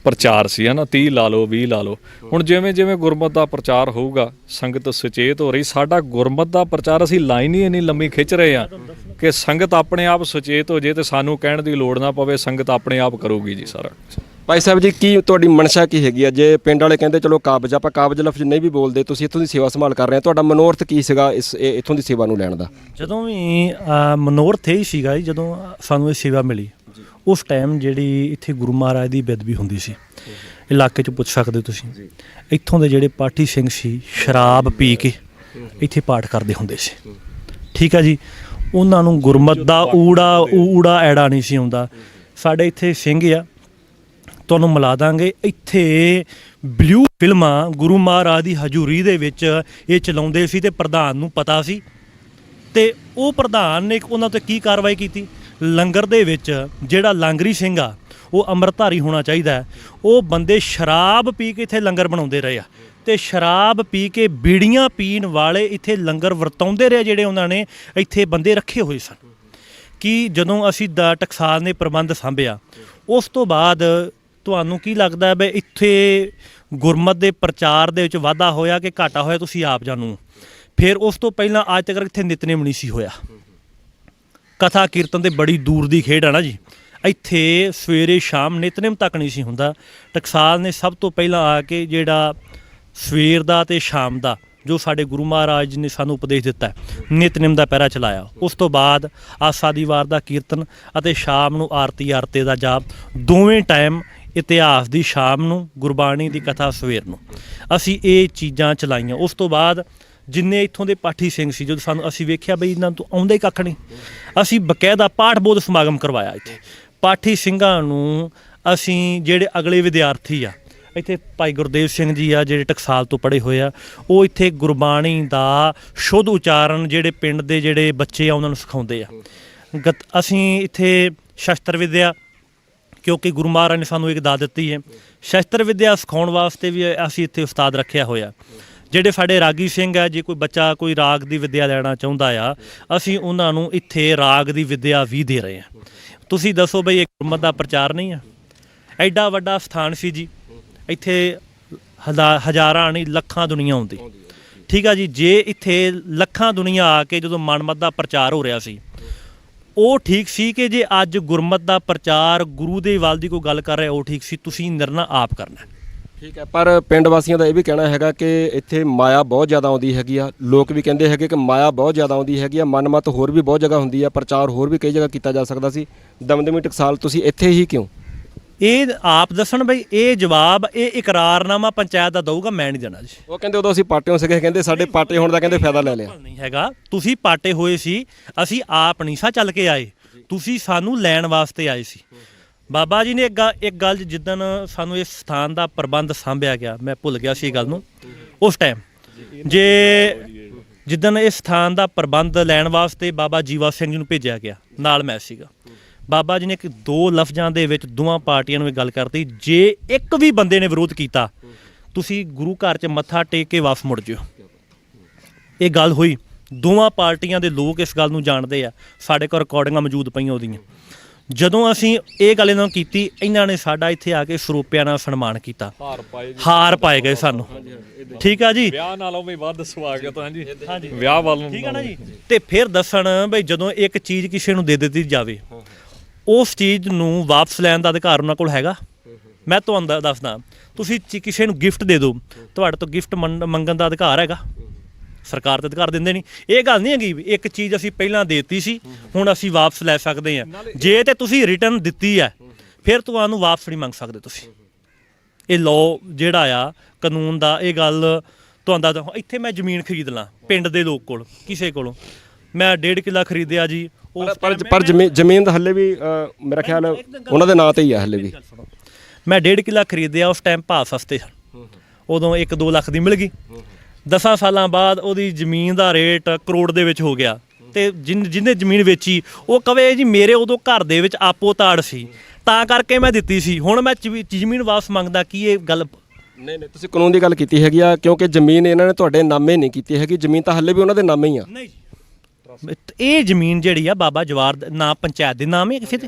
ਪ੍ਰਚਾਰ ਸੀ ਹਨਾ? 30 ਲਾ ਲਓ 20 ਲਾ ਲਓ। ਹੁਣ ਜਿਵੇਂ ਜਿਵੇਂ ਗੁਰਮਤ ਦਾ ਪ੍ਰਚਾਰ ਹੋਊਗਾ ਸੰਗਤ ਸੁਚੇਤ ਹੋ ਰਹੀ। ਸਾਡਾ ਗੁਰਮਤ ਦਾ ਪ੍ਰਚਾਰ ਅਸੀਂ ਲਾਈਨ ਹੀ ਇੰਨੀ ਲੰਮੀ ਖਿੱਚ ਰਹੇ ਆ ਕਿ ਸੰਗਤ ਆਪਣੇ ਆਪ ਸੁਚੇਤ ਹੋ ਜੇ ਤੇ ਸਾਨੂੰ ਕਹਿਣ ਦੀ ਲੋੜ ਨਾ ਪਵੇ ਸੰਗਤ ਆਪਣੇ ਆਪ ਕਰੂਗੀ ਜੀ ਸਾਰਾ ਭਾਈ ਸਾਹਿਬ ਜੀ ਕੀ ਤੁਹਾਡੀ ਮਨਸ਼ਾ ਕੀ ਹੈਗੀ ਆ? ਜੇ ਪਿੰਡ ਵਾਲੇ ਕਹਿੰਦੇ ਚਲੋ ਕਾਬਜ ਆਪਾਂ ਕਾਬਜ ਲਫ਼ਜ਼ ਨਹੀਂ ਵੀ ਬੋਲਦੇ ਤੁਸੀਂ ਇੱਥੋਂ ਦੀ ਸੇਵਾ ਸੰਭਾਲ ਕਰ ਰਹੇ ਹੋ। ਤੁਹਾਡਾ ਮਨੋਰਥ ਕੀ ਸੀਗਾ ਇਸ ਇਹ- ਇੱਥੋਂ ਦੀ ਸੇਵਾ ਨੂੰ ਲੈਣ ਦਾ? ਜਦੋਂ ਵੀ ਮਨੋਰਥ ਇਹ ਹੀ ਸੀਗਾ ਜੀ ਜਦੋਂ ਸਾਨੂੰ ਇਹ ਸੇਵਾ ਮਿਲੀ ਉਸ ਟਾਈਮ ਜਿਹੜੀ ਇੱਥੇ ਗੁਰੂ ਮਹਾਰਾਜ ਦੀ ਬੇਦਬੀ ਹੁੰਦੀ ਸੀ। ਇਲਾਕੇ 'ਚ ਪੁੱਛ ਸਕਦੇ ਹੋ ਤੁਸੀਂ। ਇੱਥੋਂ ਦੇ ਜਿਹੜੇ ਪਾਠੀ ਸਿੰਘ ਸੀ ਸ਼ਰਾਬ ਪੀ ਕੇ ਇੱਥੇ ਪਾਠ ਕਰਦੇ ਹੁੰਦੇ ਸੀ। ਠੀਕ ਆ ਜੀ? ਉਹਨਾਂ ਨੂੰ ਗੁਰਮਤ ਦਾ ਊੜਾ ਊੜਾ ਐੜਾ ਨਹੀਂ ਸੀ ਆਉਂਦਾ। ਸਾਡੇ ਇੱਥੇ ਸਿੰਘ ਆ ਤੁਹਾਨੂੰ ਮਿਲਾ ਦਾਂਗੇ। ਇੱਥੇ ਬਲੂ ਫਿਲਮਾਂ ਗੁਰੂ ਮਹਾਰਾਜ ਦੀ ਹਜ਼ੂਰੀ ਦੇ ਵਿੱਚ ਇਹ ਚਲਾਉਂਦੇ ਸੀ ਤੇ ਪ੍ਰਧਾਨ ਨੂੰ ਪਤਾ ਸੀ। ਤੇ ਉਹ ਪ੍ਰਧਾਨ ਨੇ ਉਹਨਾਂ ਤੇ ਕੀ ਕਾਰਵਾਈ ਕੀਤੀ? ਲੰਗਰ ਦੇ ਵਿੱਚ ਜਿਹੜਾ ਲਾਂਗਰੀ ਸਿੰਘ ਆ, ਉਹ ਅੰਮ੍ਰਿਤਧਾਰੀ ਹੋਣਾ ਚਾਹੀਦਾ ਉਹ ਬੰਦੇ ਸ਼ਰਾਬ ਪੀ ਕੇ ਇੱਥੇ ਲੰਗਰ ਬਣਾਉਂਦੇ ਰਹੇ ਆ। ਤੇ ਸ਼ਰਾਬ ਪੀ ਕੇ ਬੀੜੀਆਂ ਪੀਣ ਵਾਲੇ ਇੱਥੇ ਲੰਗਰ ਵਰਤਾਉਂਦੇ ਰਹੇ ਜਿਹੜੇ ਉਹਨਾਂ ਨੇ ਇੱਥੇ ਬੰਦੇ ਰੱਖੇ ਹੋਏ ਸਨ। ਕਿ ਜਦੋਂ ਅਸੀਂ ਦਾ ਟਕਸਾਲ ਨੇ ਪ੍ਰਬੰਧ ਸੰਭਿਆ, ਉਸ ਤੋਂ ਬਾਅਦ ਤੁਹਾਨੂੰ ਕੀ ਲੱਗਦਾ ਹੈ ਵੀ ਇੱਥੇ ਗੁਰਮਤ ਦੇ ਪ੍ਰਚਾਰ ਦੇ ਵਿੱਚ ਵਾਧਾ ਹੋਇਆ ਕਿ ਘਾਟਾ ਹੋਇਆ ਤੁਸੀਂ ਆਪ ਜਾਣੋ? ਫਿਰ ਉਸ ਤੋਂ ਪਹਿਲਾਂ ਅੱਜ ਤੱਕ ਇੱਥੇ ਨਿਤਨੇਮ ਨਹੀਂ ਸੀ ਹੋਇਆ। ਕਥਾ ਕੀਰਤਨ ਤੇ ਬੜੀ ਦੂਰ ਦੀ ਖੇਡ ਆ ਨਾ ਜੀ। ਇੱਥੇ ਸਵੇਰੇ ਸ਼ਾਮ ਨਿਤਨੇਮ ਤੱਕ ਨਹੀਂ ਸੀ ਹੁੰਦਾ। ਟਕਸਾਲ ਨੇ ਸਭ ਤੋਂ ਪਹਿਲਾਂ ਆ ਕੇ ਜਿਹੜਾ ਸਵੇਰ ਦਾ ਤੇ ਸ਼ਾਮ ਦਾ ਜੋ ਸਾਡੇ ਗੁਰੂ ਮਹਾਰਾਜ ਜੀ ਨੇ ਸਾਨੂੰ ਉਪਦੇਸ਼ ਦਿੱਤਾ ਹੈ, ਨਿਤਨੇਮ ਦਾ ਪਹਿਰਾ ਚਲਾਇਆ। ਉਸ ਤੋਂ ਬਾਅਦ ਆਸਾ ਦੀ ਵਾਰ ਦਾ ਕੀਰਤਨ ਅਤੇ ਸ਼ਾਮ ਨੂੰ ਆਰਤੀ ਆਰਤੇ ਦਾ ਜਾਪ ਦੋਵੇਂ ਟਾਈਮ ਇਤਿਹਾਸ ਦੀ ਸ਼ਾਮ ਨੂੰ, ਗੁਰਬਾਣੀ ਦੀ ਕਥਾ ਸਵੇਰ ਨੂੰ। ਅਸੀਂ ਇਹ ਚੀਜ਼ਾਂ ਚਲਾਈਆਂ। ਉਸ ਤੋਂ ਬਾਅਦ ਜਿੰਨੇ ਇੱਥੋਂ ਦੇ ਪਾਠੀ ਸਿੰਘ ਸੀ, ਜਦੋਂ ਸਾਨੂੰ ਅਸੀਂ ਵੇਖਿਆ ਬਈ ਇਹਨਾਂ ਤੋਂ ਆਉਂਦਾ ਹੀ ਕੱਖ ਨਹੀਂ। ਅਸੀਂ ਬਕਾਇਦਾ ਪਾਠ ਬੋਧ ਸਮਾਗਮ ਕਰਵਾਇਆ ਇੱਥੇ। ਪਾਠੀ ਸਿੰਘਾਂ ਨੂੰ ਅਸੀਂ ਜਿਹੜੇ ਅਗਲੇ ਵਿਦਿਆਰਥੀ ਆ, ਇੱਥੇ ਭਾਈ ਗੁਰਦੇਵ ਸਿੰਘ ਜੀ ਆ, ਜਿਹੜੇ ਟਕਸਾਲ ਤੋਂ ਪੜ੍ਹੇ ਹੋਏ ਆ, ਉਹ ਇੱਥੇ ਗੁਰਬਾਣੀ ਦਾ ਸ਼ੁੱਧ ਉਚਾਰਨ ਜਿਹੜੇ ਪਿੰਡ ਦੇ ਜਿਹੜੇ ਬੱਚੇ ਆ, ਉਹਨਾਂ ਨੂੰ ਸਿਖਾਉਂਦੇ ਆ। ਗਤ ਅਸੀਂ ਇੱਥੇ ਸ਼ਸਤਰ ਵਿਦਿਆ ਕਿਉਂਕਿ ਗੁਰੂ ਮਹਾਰਾਜ ਨੇ ਸਾਨੂੰ ਇੱਕ ਦਾਤ ਦਿੱਤੀ ਹੈ। ਸ਼ਸਤਰ ਵਿਦਿਆ ਸਿਖਾਉਣ ਵਾਸਤੇ ਵੀ ਅਸੀਂ ਇੱਥੇ ਉਸਤਾਦ ਰੱਖਿਆ ਹੋਇਆ। ਜਿਹੜੇ ਸਾਡੇ ਰਾਗੀ ਸਿੰਘ ਆ, ਜੇ ਕੋਈ ਬੱਚਾ ਕੋਈ ਰਾਗ ਦੀ ਵਿਦਿਆ ਲੈਣਾ ਚਾਹੁੰਦਾ ਆ, ਅਸੀਂ ਉਹਨਾਂ ਨੂੰ ਇੱਥੇ ਰਾਗ ਦੀ ਵਿਦਿਆ ਵੀ ਦੇ ਰਹੇ ਹਾਂ। ਤੁਸੀਂ ਦੱਸੋ ਬਈ, ਇਹ ਗੁਰਮਤ ਦਾ ਪ੍ਰਚਾਰ ਨਹੀਂ ਆ? ਐਡਾ ਵੱਡਾ ਸਥਾਨ ਸੀ ਜੀ। ਇੱਥੇ ਹਜ਼ਾ- ਹਜ਼ਾਰਾਂ ਨਹੀਂ, ਲੱਖਾਂ ਦੁਨੀਆ ਆਉਂਦੀ ਠੀਕ ਆ ਜੀ, ਜੇ ਇੱਥੇ ਲੱਖਾਂ ਦੁਨੀਆ ਆ ਕੇ ਜਦੋਂ ਮਨਮਤ ਦਾ ਪ੍ਰਚਾਰ ਹੋ ਰਿਹਾ ਸੀ ਉਹ ਠੀਕ ਸੀ ਕਿ ਜੇ ਅੱਜ ਗੁਰਮਤ ਦਾ ਪ੍ਰਚਾਰ ਗੁਰੂ ਦੇ ਵੱਲ ਦੀ ਕੋਈ ਗੱਲ ਕਰ ਰਿਹਾ, ਉਹ ਠੀਕ ਸੀ, ਤੁਸੀਂ ਨਿਰਣਾ ਆਪ ਕਰਨਾ ਠੀਕ ਹੈ, ਪਰ ਪਿੰਡ ਵਾਸੀਆਂ ਦਾ ਇਹ ਵੀ ਕਹਿਣਾ ਹੈਗਾ ਕਿ ਇੱਥੇ ਮਾਇਆ ਬਹੁਤ ਜ਼ਿਆਦਾ ਆਉਂਦੀ ਹੈਗੀ ਆ। ਲੋਕ ਵੀ ਕਹਿੰਦੇ ਹੈਗੇ ਕਿ ਮਾਇਆ ਬਹੁਤ ਜ਼ਿਆਦਾ ਆਉਂਦੀ ਹੈਗੀ ਆ, ਮਨਮਤ ਹੋਰ ਵੀ ਬਹੁਤ ਜਗ੍ਹਾ ਹੁੰਦੀ ਆ, ਪ੍ਰਚਾਰ ਹੋਰ ਵੀ ਕਈ ਜਗ੍ਹਾ ਕੀਤਾ ਜਾ ਸਕਦਾ ਸੀ। ਦਮਦਮੀ ਟਕਸਾਲ, ਤੁਸੀਂ ਇੱਥੇ ਹੀ ਕਿਉਂ? ਇਹ ਆਪ ਦੱਸਣ ਬਈ ਇਹ ਜਵਾਬ ਇਹ ਇਕਰਾਰਨਾਮਾ ਪੰਚਾਇਤ ਦਾ ਦਊਗਾ ਮੈਂ ਨਹੀਂ ਦੇਣਾ ਜੀ। ਉਹ ਕਹਿੰਦੇ ਉਦੋਂ ਅਸੀਂ ਪਾਟਿਓਂ ਸੀਗੇ ਕਹਿੰਦੇ ਸਾਡੇ ਪਾਟੇ ਹੋਣ ਦਾ ਕਹਿੰਦੇ ਫਾਇਦਾ ਲੈ ਲਿਆ। ਨਹੀਂ ਹੈਗਾ। ਤੁਸੀਂ ਪਾਟੇ ਹੋਏ ਸੀ ਅਸੀਂ ਆਪ ਨਹੀਂ ਸਾ ਚੱਲ ਕੇ ਆਏ। ਤੁਸੀਂ ਸਾਨੂੰ ਲੈਣ ਵਾਸਤੇ ਆਏ ਸੀ। ਬਾਬਾ ਜੀ ਨੇ ਇੱਕ ਗਾ- ਇੱਕ ਗੱਲ ਜਿੱਦਣ ਸਾਨੂੰ ਇਸ ਸਥਾਨ ਦਾ ਪ੍ਰਬੰਧ ਸਾਂਭਿਆ ਗਿਆ ਮੈਂ ਭੁੱਲ ਗਿਆ ਸੀ ਇਹ ਗੱਲ ਨੂੰ। ਉਸ ਟਾਈਮ ਜੇ ਜਿੱਦਣ ਇਸ ਸਥਾਨ ਦਾ ਪ੍ਰਬੰਧ ਲੈਣ ਵਾਸਤੇ ਬਾਬਾ ਜੀਵਾ ਸਿੰਘ ਜੀ ਨੂੰ ਭੇਜਿਆ ਗਿਆ ਨਾਲ ਮੈਂ ਸੀਗਾ। ਬਾਬਾ ਜੀ ਨੇ ਇੱਕ ਦੋ ਲਫ਼ਜ਼ਾਂ ਦੇ ਵਿੱਚ ਦੋਵਾਂ ਪਾਰਟੀਆਂ ਨੂੰ ਇਹ ਗੱਲ ਕਰਤੀ ਜੇ ਇੱਕ ਵੀ ਬੰਦੇ ਨੇ ਵਿਰੋਧ ਕੀਤਾ ਤੁਸੀਂ ਗੁਰੂ ਘਰ 'ਚ ਮੱਥਾ ਟੇਕ ਕੇ ਵਾਪਸ ਮੁੜ ਜਿਓ। ਇਹ ਗੱਲ ਹੋਈ। ਦੋਵਾਂ ਪਾਰਟੀਆਂ ਦੇ ਲੋਕ ਇਸ ਗੱਲ ਨੂੰ ਜਾਣਦੇ ਆ। ਸਾਡੇ ਕੋਲ ਰਿਕਾਰਡਿੰਗਾਂ ਮੌਜੂਦ ਪਈਆਂ ਉਹਦੀਆਂ। ਜਦੋਂ ਅਸੀਂ ਇਹ ਗੱਲ ਇਹਨਾਂ ਨੂੰ ਕੀਤੀ ਇਹਨਾਂ ਨੇ ਸਾਡਾ ਇੱਥੇ ਆ ਕੇ ਸਰੂਪਿਆਂ ਨਾਲ ਸਨਮਾਨ ਕੀਤਾ। ਹਾਰ ਪਾਏ ਹਾਰ ਪਾਏ ਗਏ ਸਾਨੂੰ। ਠੀਕ ਆ ਜੀ? ਵਿਆਹ ਨਾਲੋਂ ਵੀ ਵੱਧ ਸਵਾਗਤ ਹਾਂਜੀ। ਹਾਂਜੀ। ਵਿਆਹ ਵੱਲ ਨੂੰ ਠੀਕ ਆ ਨਾ ਜੀ? ਤੇ ਫਿਰ ਦੱਸਣ ਬਈ ਜਦੋਂ ਇੱਕ ਚੀਜ਼ ਕਿਸੇ ਨੂੰ ਦੇ ਦਿੱਤੀ ਜਾਵੇ ਉਸ ਚੀਜ਼ ਨੂੰ ਵਾਪਸ ਲੈਣ ਦਾ ਅਧਿਕਾਰ ਉਹਨਾਂ ਕੋਲ ਹੈਗਾ। ਮੈਂ ਤੁਹਾਨੂੰ ਦੱਸਦਾ। ਤੁਸੀਂ ਕਿਸੇ ਨੂੰ ਗਿਫਟ ਦੇ ਦਿਓ। ਤੁਹਾਡੇ ਤੋਂ ਗਿਫਟ ਮੰਗਣ ਦਾ ਅਧਿਕਾਰ ਹੈਗਾ। ਸਰਕਾਰ ਤੇ ਅਧਿਕਾਰ ਦਿੰਦੇ ਨਹੀਂ। ਇਹ ਗੱਲ ਨਹੀਂ ਹੈਗੀ ਇੱਕ ਚੀਜ਼ ਅਸੀਂ ਪਹਿਲਾਂ ਦੇਤੀ ਸੀ ਹੁਣ ਅਸੀਂ ਵਾਪਸ ਲੈ ਸਕਦੇ ਹਾਂ। ਜੇ ਤੇ ਤੁਸੀਂ ਰਿਟਰਨ ਦਿੱਤੀ ਹੈ ਫਿਰ ਤੁਹਾਨੂੰ ਵਾਪਸ ਨਹੀਂ ਮੰਗ ਸਕਦੇ ਤੁਸੀਂ। ਇਹ ਲਾਅ ਜਿਹੜਾ ਆ ਕਾਨੂੰਨ ਦਾ ਇਹ ਗੱਲ ਤੁਹਾਨੂੰ ਇੱਥੇ ਮੈਂ ਜ਼ਮੀਨ ਖਰੀਦ ਲਾਂ ਪਿੰਡ ਦੇ ਲੋਕ ਕੋਲ ਕਿਸੇ ਕੋਲੋਂ। ਮੈਂ 1.5 ਕਿੱਲਾ ਖਰੀਦਿਆ ਜੀ। ਪਰ ਪਰ ਜ਼ਮੀਨ ਜ਼ਮੀਨ ਤਾਂ ਹੱਲੇ ਵੀ ਅ, ਮੇਰਾ ਖਿਆਲ ਉਹਨਾਂ ਦੇ ਨਾਂ ਤੇ ਹੀ ਆ ਹੱਲੇ ਵੀ। ਮੈਂ 1.5 ਕਿੱਲਾ ਖਰੀਦਿਆ ਉਸ ਟਾਈਮ ਭਾਅ ਸਸਤੇ ਸਨ। ਉਦੋਂ 1-2 ਲੱਖ ਦੀ ਮਿਲ ਗਈ। 10 ਸਾਲਾਂ ਬਾਅਦ ਉਹਦੀ ਜ਼ਮੀਨ ਦਾ ਰੇਟ ਕਰੋੜ ਦੇ ਵਿੱਚ ਹੋ ਗਿਆ। ਤੇ ਜਿਨ ਜਿਹਨੇ ਜ਼ਮੀਨ ਵੇਚੀ ਉਹ ਕਵੇ ਜੀ ਮੇਰੇ ਉਦੋਂ ਘਰ ਦੇ ਵਿੱਚ ਆਪੋ ਤਾੜ ਸੀ। ਤਾਂ ਕਰਕੇ ਮੈਂ ਦਿੱਤੀ ਸੀ। ਹੁਣ ਮੈਂ ਜ਼ਮੀ- ਜ਼ਮੀਨ ਵਾਪਸ ਮੰਗਦਾ ਕੀ ਇਹ ਗੱਲ ਨਹੀਂ ਨਹੀਂ ਤੁਸੀਂ ਕਾਨੂੰਨ ਦੀ ਗੱਲ ਕੀਤੀ ਹੈਗੀ ਆ ਕਿਉਂਕਿ ਜ਼ਮੀਨ ਇਹਨਾਂ ਨੇ ਤੁਹਾਡੇ ਨਾਮੇ ਨਹੀਂ ਕੀਤੀ ਹੈਗੀ। ਜ਼ਮੀਨ ਤਾਂ ਹੱਲੇ ਵੀ ਉਹਨਾਂ ਦੇ ਨਾਮੇ ਹੀ ਆ। ਨਹੀਂ। ਜੀ ਇਹ ਜ਼ਮੀਨ ਜਿਹੜੀ ਆ ਬਾਬਾ ਜਵਾਰ ਦਾ- ਨਾ ਪੰਚਾਇਤ ਦੇ ਨਾਮ ਹੈ ਕਿਸੇ ਤੇ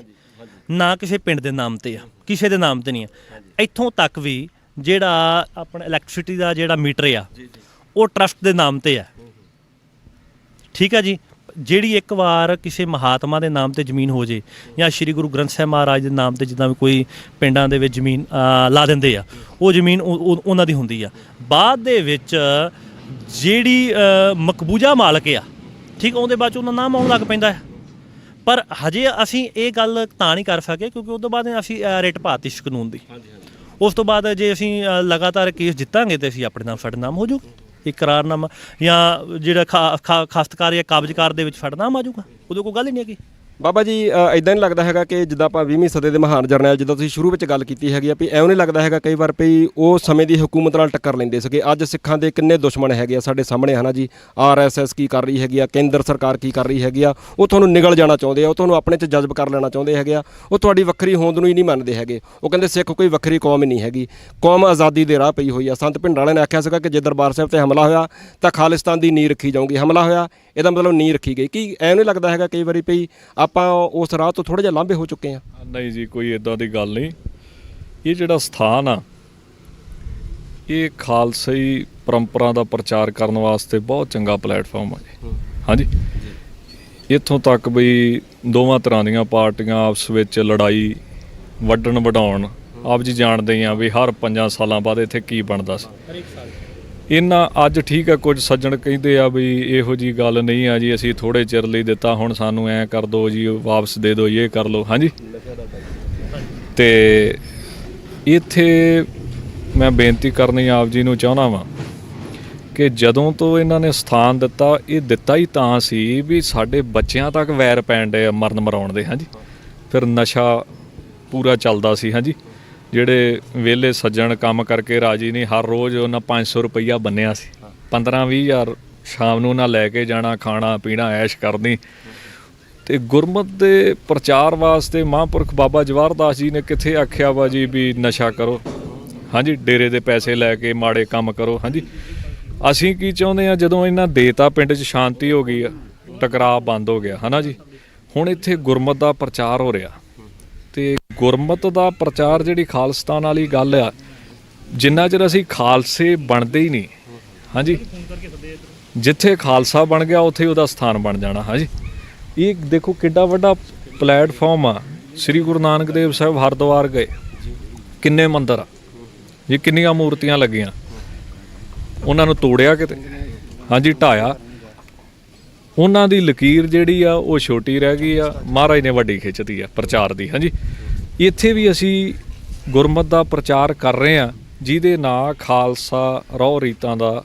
ਨਾ ਕਿਸੇ ਪਿੰਡ ਦੇ ਨਾਮ ਤੇ ਆ ਕਿਸੇ ਦੇ ਨਾਮ ਤੇ ਨਹੀਂ ਆ। ਇੱਥੋਂ ਤੱਕ ਵੀ ਜਿਹੜਾ ਆਪਣਾ ਇਲੈਕਟ੍ਰਿਸਿਟੀ ਦਾ ਜਿਹੜਾ ਮੀਟਰ ਆ ਉਹ ਟਰਸਟ ਦੇ ਨਾਮ ਤੇ ਆ। ਠੀਕ ਆ ਜੀ? ਜਿਹੜੀ ਇੱਕ ਵਾਰ ਕਿਸੇ ਮਹਾਤਮਾ ਦੇ ਨਾਮ ਤੇ ਜ਼ਮੀਨ ਹੋ ਜੇ ਜਾਂ ਸ੍ਰੀ ਗੁਰੂ ਗ੍ਰੰਥ ਸਾਹਿਬ ਮਹਾਰਾਜ ਦੇ ਨਾਮ ਤੇ ਜਿੱਦਾਂ ਵੀ ਕੋਈ ਪਿੰਡਾਂ ਦੇ ਵਿੱਚ ਜ਼ਮੀਨ ਲਾ ਦਿੰਦੇ ਆ ਉਹ ਜ਼ਮੀਨ ਉਹ- ਉਹ- ਉਹਨਾਂ ਦੀ ਹੁੰਦੀ ਆ। ਬਾਅਦ ਦੇ ਵਿੱਚ ਜਿਹੜੀ ਮਕਬੂਜਾ ਮਾਲਕ ਆ ਠੀਕ ਉਹਦੇ ਬਾਅਦ ਚ ਉਹਨਾਂ ਨਾਮ ਆਉਣ ਲੱਗ ਪੈਂਦਾ ਹੈ। ਪਰ ਹਜੇ ਅਸੀਂ ਇਹ ਗੱਲ ਤਾਂ ਨਹੀਂ ਕਰ ਸਕੇ ਕਿਉਂਕਿ ਉਸ ਤੋਂ ਬਾਅਦ ਅਸੀਂ ਰਿਟ ਪਾਤੀ ਇਸ ਕਾਨੂੰਨ ਦੀ। ਉਸ ਤੋਂ ਬਾਅਦ ਜੇ ਅਸੀਂ ਲਗਾਤਾਰ ਕੇਸ ਜਿੱਤਾਂਗੇ ਤੇ ਅਸੀਂ ਆਪਣੇ ਨਾਮ ਸਾਡੇ ਨਾਮ ਹੋ ਜਾਊਗਾ। ਇਕਰਾਰਨਾਮਾ ਜਾਂ ਜਿਹੜਾ ਖਸਤਕਾਰ ਜਾਂ ਕਾਬਜ਼ਕਾਰ ਦੇ ਵਿੱਚ ਸਾਡਾ ਨਾਮ ਆ ਜਾਊਗਾ। ਉਦੋਂ ਕੋਈ ਗੱਲ ਹੀ ਨਹੀਂ ਹੈਗੀ। ਬਾਬਾ ਜੀ ਇਦਾਂ ਨਹੀਂ ਲੱਗਦਾ ਹੈਗਾ ਕਿ ਜਿੱਦਾਂ ਆਪਾਂ 20ਵੀਂ ਸਦੀ ਦੇ ਮਹਾਨ ਜਰਨੈਲ ਜਿੱਦਾਂ ਤੁਸੀਂ ਸ਼ੁਰੂ ਵਿੱਚ ਗੱਲ ਕੀਤੀ ਹੈਗੀ ਆ ਵੀ ਐਵੇਂ ਨਹੀਂ ਲੱਗਦਾ ਹੈਗਾ ਕਈ ਵਾਰ ਵੀ ਉਹ ਸਮੇਂ ਦੀ ਹਕੂਮਤ ਨਾਲ ਟੱਕਰ ਲੈਂਦੇ ਸੀਗੇ। ਅੱਜ ਸਿੱਖਾਂ ਦੇ ਕਿੰਨੇ ਦੁਸ਼ਮਣ ਹੈਗੇ ਆ ਸਾਡੇ ਸਾਹਮਣੇ, ਹਨਾ ਜੀ? ਆਰਐਸਐਸ ਕੀ ਕਰ ਰਹੀ ਹੈਗੀ ਆ, ਕੇਂਦਰ ਸਰਕਾਰ ਕੀ ਕਰ ਰਹੀ ਹੈਗੀ ਆ, ਉਹ ਤੁਹਾਨੂੰ ਨਿਗਲ ਜਾਣਾ ਚਾਹੁੰਦੇ ਆ, ਉਹ ਤੁਹਾਨੂੰ ਆਪਣੇ 'ਚ ਜਜ਼ਬ ਕਰ ਲੈਣਾ ਚਾਹੁੰਦੇ ਹੈਗੇ ਆ, ਉਹ ਤੁਹਾਡੀ ਵੱਖਰੀ ਹੋਂਦ ਨੂੰ ਹੀ ਨਹੀਂ ਮੰਨਦੇ ਹੈਗੇ। ਉਹ ਕਹਿੰਦੇ ਸਿੱਖ ਕੋਈ ਵੱਖਰੀ ਕੌਮ ਹੀ ਨਹੀਂ ਹੈਗੀ। ਕੌਮ ਆਜ਼ਾਦੀ ਦੇ ਰਾਹ ਪਈ ਹੋਈ ਆ। ਸੰਤ ਭਿੰਡਰਾਂ ਵਾਲਿਆਂ ਨੇ ਆਖਿਆ ਸੀਗਾ ਕਿ ਜੇ ਦਰਬਾਰ ਸਾਹਿਬ ਤੇ ਹਮਲਾ ਹੋਇਆ, ਤਾਂ ਖਾਲਿਸਤਾਨ ਦੀ ਨੀਂਹ ਰੱਖੀ ਜਾਊਗੀ। ਹਮਲਾ ਹੋਇਆ, ਇਹਦਾ ਮਤਲਬ ਨੀਂਹ ਰੱਖੀ ਗਈ। ਕੀ ਐਵੇਂ ਨਹੀਂ ਲੱਗਦਾ ਹੈਗਾ ਕਈ ਵਾਰੀ ਪਈ ਆਪਾਂ ਉਸ ਰਾਹ ਤੋਂ ਥੋੜਾ ਜਿਹਾ ਲਾਂਭੇ ਹੋ ਚੁੱਕੇ ਆ ਨਹੀਂ ਜੀ ਕੋਈ ਇਦਾਂ ਦੀ ਗੱਲ ਨਹੀਂ। ਇਹ ਜਿਹੜਾ ਸਥਾਨ ਆ ਇਹ ਖਾਲਸਾਈ ਪਰੰਪਰਾ ਦਾ ਪ੍ਰਚਾਰ ਕਰਨ ਵਾਸਤੇ ਬਹੁਤ ਚੰਗਾ ਪਲੇਟਫਾਰਮ ਆ ਜੀ। ਹਾਂਜੀ। ਇੱਥੋਂ ਤੱਕ ਵੀ ਦੋਵਾਂ ਤਰ੍ਹਾਂ ਦੀਆਂ ਪਾਰਟੀਆਂ ਆਪਸ ਵਿੱਚ ਲੜਾਈ ਵੱਢਣ ਵਢਾਉਣ ਆਪ ਜੀ ਜਾਣਦੇ ਆ ਵੀ ਹਰ 5 ਸਾਲਾਂ ਬਾਅਦ ਇੱਥੇ ਕੀ ਬਣਦਾ ਸੀ। ਇਹਨਾਂ ਅੱਜ ਠੀਕ ਆ, ਕੁਝ ਸੱਜਣ ਕਹਿੰਦੇ ਆ ਵੀ ਇਹੋ ਜੀ ਗੱਲ ਨਹੀਂ ਆ ਜੀ, ਅਸੀਂ ਥੋੜੇ ਚਿਰ ਲਈ ਦਿੱਤਾ, ਹੁਣ ਸਾਨੂੰ ਐ ਕਰ ਦਿਓ ਜੀ, ਵਾਪਸ ਦੇ ਦਿਓ ਇਹ ਕਰ ਲਓ। ਹਾਂਜੀ? ਤੇ ਇੱਥੇ ਮੈਂ ਬੇਨਤੀ ਕਰਨੀ ਆਪ ਜੀ ਨੂੰ ਚਾਹਣਾ ਵਾਂ ਕਿ ਜਦੋਂ ਤੋਂ ਇਹਨਾਂ ਨੇ ਸਥਾਨ ਦਿੱਤਾ, ਇਹ ਦਿੱਤਾ ਹੀ ਤਾਂ ਸੀ ਵੀ ਸਾਡੇ ਬੱਚਿਆਂ ਤੱਕ ਵੈਰ ਪੈਣ ਦੇ ਮਰਨ ਮਰਾਉਣ ਦੇ, ਹਾਂਜੀ? ਫਿਰ ਨਸ਼ਾ ਪੂਰਾ ਚੱਲਦਾ ਸੀ, ਹਾਂਜੀ? ਜਿਹੜੇ ਵਿਹਲੇ ਸੱਜਣ ਕੰਮ ਕਰਕੇ ਰਾਜੀ ਨਹੀਂ, ਹਰ ਰੋਜ਼ ਉਹਨਾਂ 500 ਰੁਪਈਆ ਬੰਨਿਆ ਸੀ। 15 ਹਜ਼ਾਰ ਸ਼ਾਮ ਨੂੰ ਉਹਨਾਂ ਲੈ ਕੇ ਜਾਣਾ, ਖਾਣਾ, ਪੀਣਾ, ਐਸ਼ ਕਰਨੀ। ਤੇ ਗੁਰਮਤ ਦੇ ਪ੍ਰਚਾਰ ਵਾਸਤੇ ਮਹਾਂਪੁਰਖ ਬਾਬਾ ਜਵਾਹਰਦਾਸ ਜੀ ਨੇ ਕਿੱਥੇ ਆਖਿਆ ਵਾ ਜੀ ਵੀ ਨਸ਼ਾ ਕਰੋ? ਹਾਂਜੀ, ਡੇਰੇ ਦੇ ਪੈਸੇ ਲੈ ਕੇ ਮਾੜੇ ਕੰਮ ਕਰੋ। ਹਾਂਜੀ, ਅਸੀਂ ਕੀ ਚਾਹੁੰਦੇ ਆ ਜਦੋਂ ਇਹਨਾਂ ਦੇਤਾ ਪਿੰਡ 'ਚ ਸ਼ਾਂਤੀ ਹੋ ਗਈ ਆ, ਟਕਰਾਅ ਬੰਦ ਹੋ ਗਿਆ। ਹਨਾ ਜੀ? ਹੁਣ ਇੱਥੇ ਗੁਰਮਤ ਦਾ ਪ੍ਰਚਾਰ ਹੋ ਰਿਹਾ। ਤੇ ਗੁਰਮਤ ਦਾ ਪ੍ਰਚਾਰ ਜਿਹੜੀ ਖਾਲਸਤਾਨ ਵਾਲੀ ਗੱਲ ਆ, ਜਿੰਨਾ ਚਿਰ ਅਸੀਂ ਖਾਲਸੇ ਬਣਦੇ ਹੀ ਨਹੀਂ, ਹਾਂਜੀ? ਜਿੱਥੇ ਖਾਲਸਾ ਬਣ ਗਿਆ, ਉੱਥੇ ਉਹਦਾ ਸਥਾਨ ਬਣ ਜਾਣਾ, ਹਾਂਜੀ? ਇਹ ਦੇਖੋ ਕਿੱਡਾ ਵੱਡਾ ਪਲੇਟਫਾਰਮ ਆ, ਸ੍ਰੀ ਗੁਰੂ ਨਾਨਕ ਦੇਵ ਸਾਹਿਬ ਹਰਿਦੁਆਰ ਗਏ, ਕਿੰਨੇ ਮੰਦਰ ਆ, ਇਹ ਕਿੰਨੀਆਂ ਮੂਰਤੀਆਂ ਲੱਗੀਆਂ, ਉਹਨਾਂ ਨੂੰ ਤੋੜਿਆ ਕਿਤੇ, ਹਾਂਜੀ, ਢਾਇਆ। ਉਹਨਾਂ ਦੀ ਲਕੀਰ ਜਿਹੜੀ ਆ, ਉਹ ਛੋਟੀ ਰਹਿ ਗਈ ਆ। ਮਹਾਰਾਜ ਨੇ ਵੱਡੀ ਖਿੱਚਦੀ ਆ ਪ੍ਰਚਾਰ ਦੀ, ਹਾਂਜੀ। ਇੱਥੇ ਵੀ ਅਸੀਂ ਗੁਰਮਤ ਦਾ ਪ੍ਰਚਾਰ ਕਰ ਰਹੇ ਆ, ਜਿਹਦੇ ਨਾਲ ਖਾਲਸਾ ਰਹੁ ਰੀਤਾਂ ਦਾ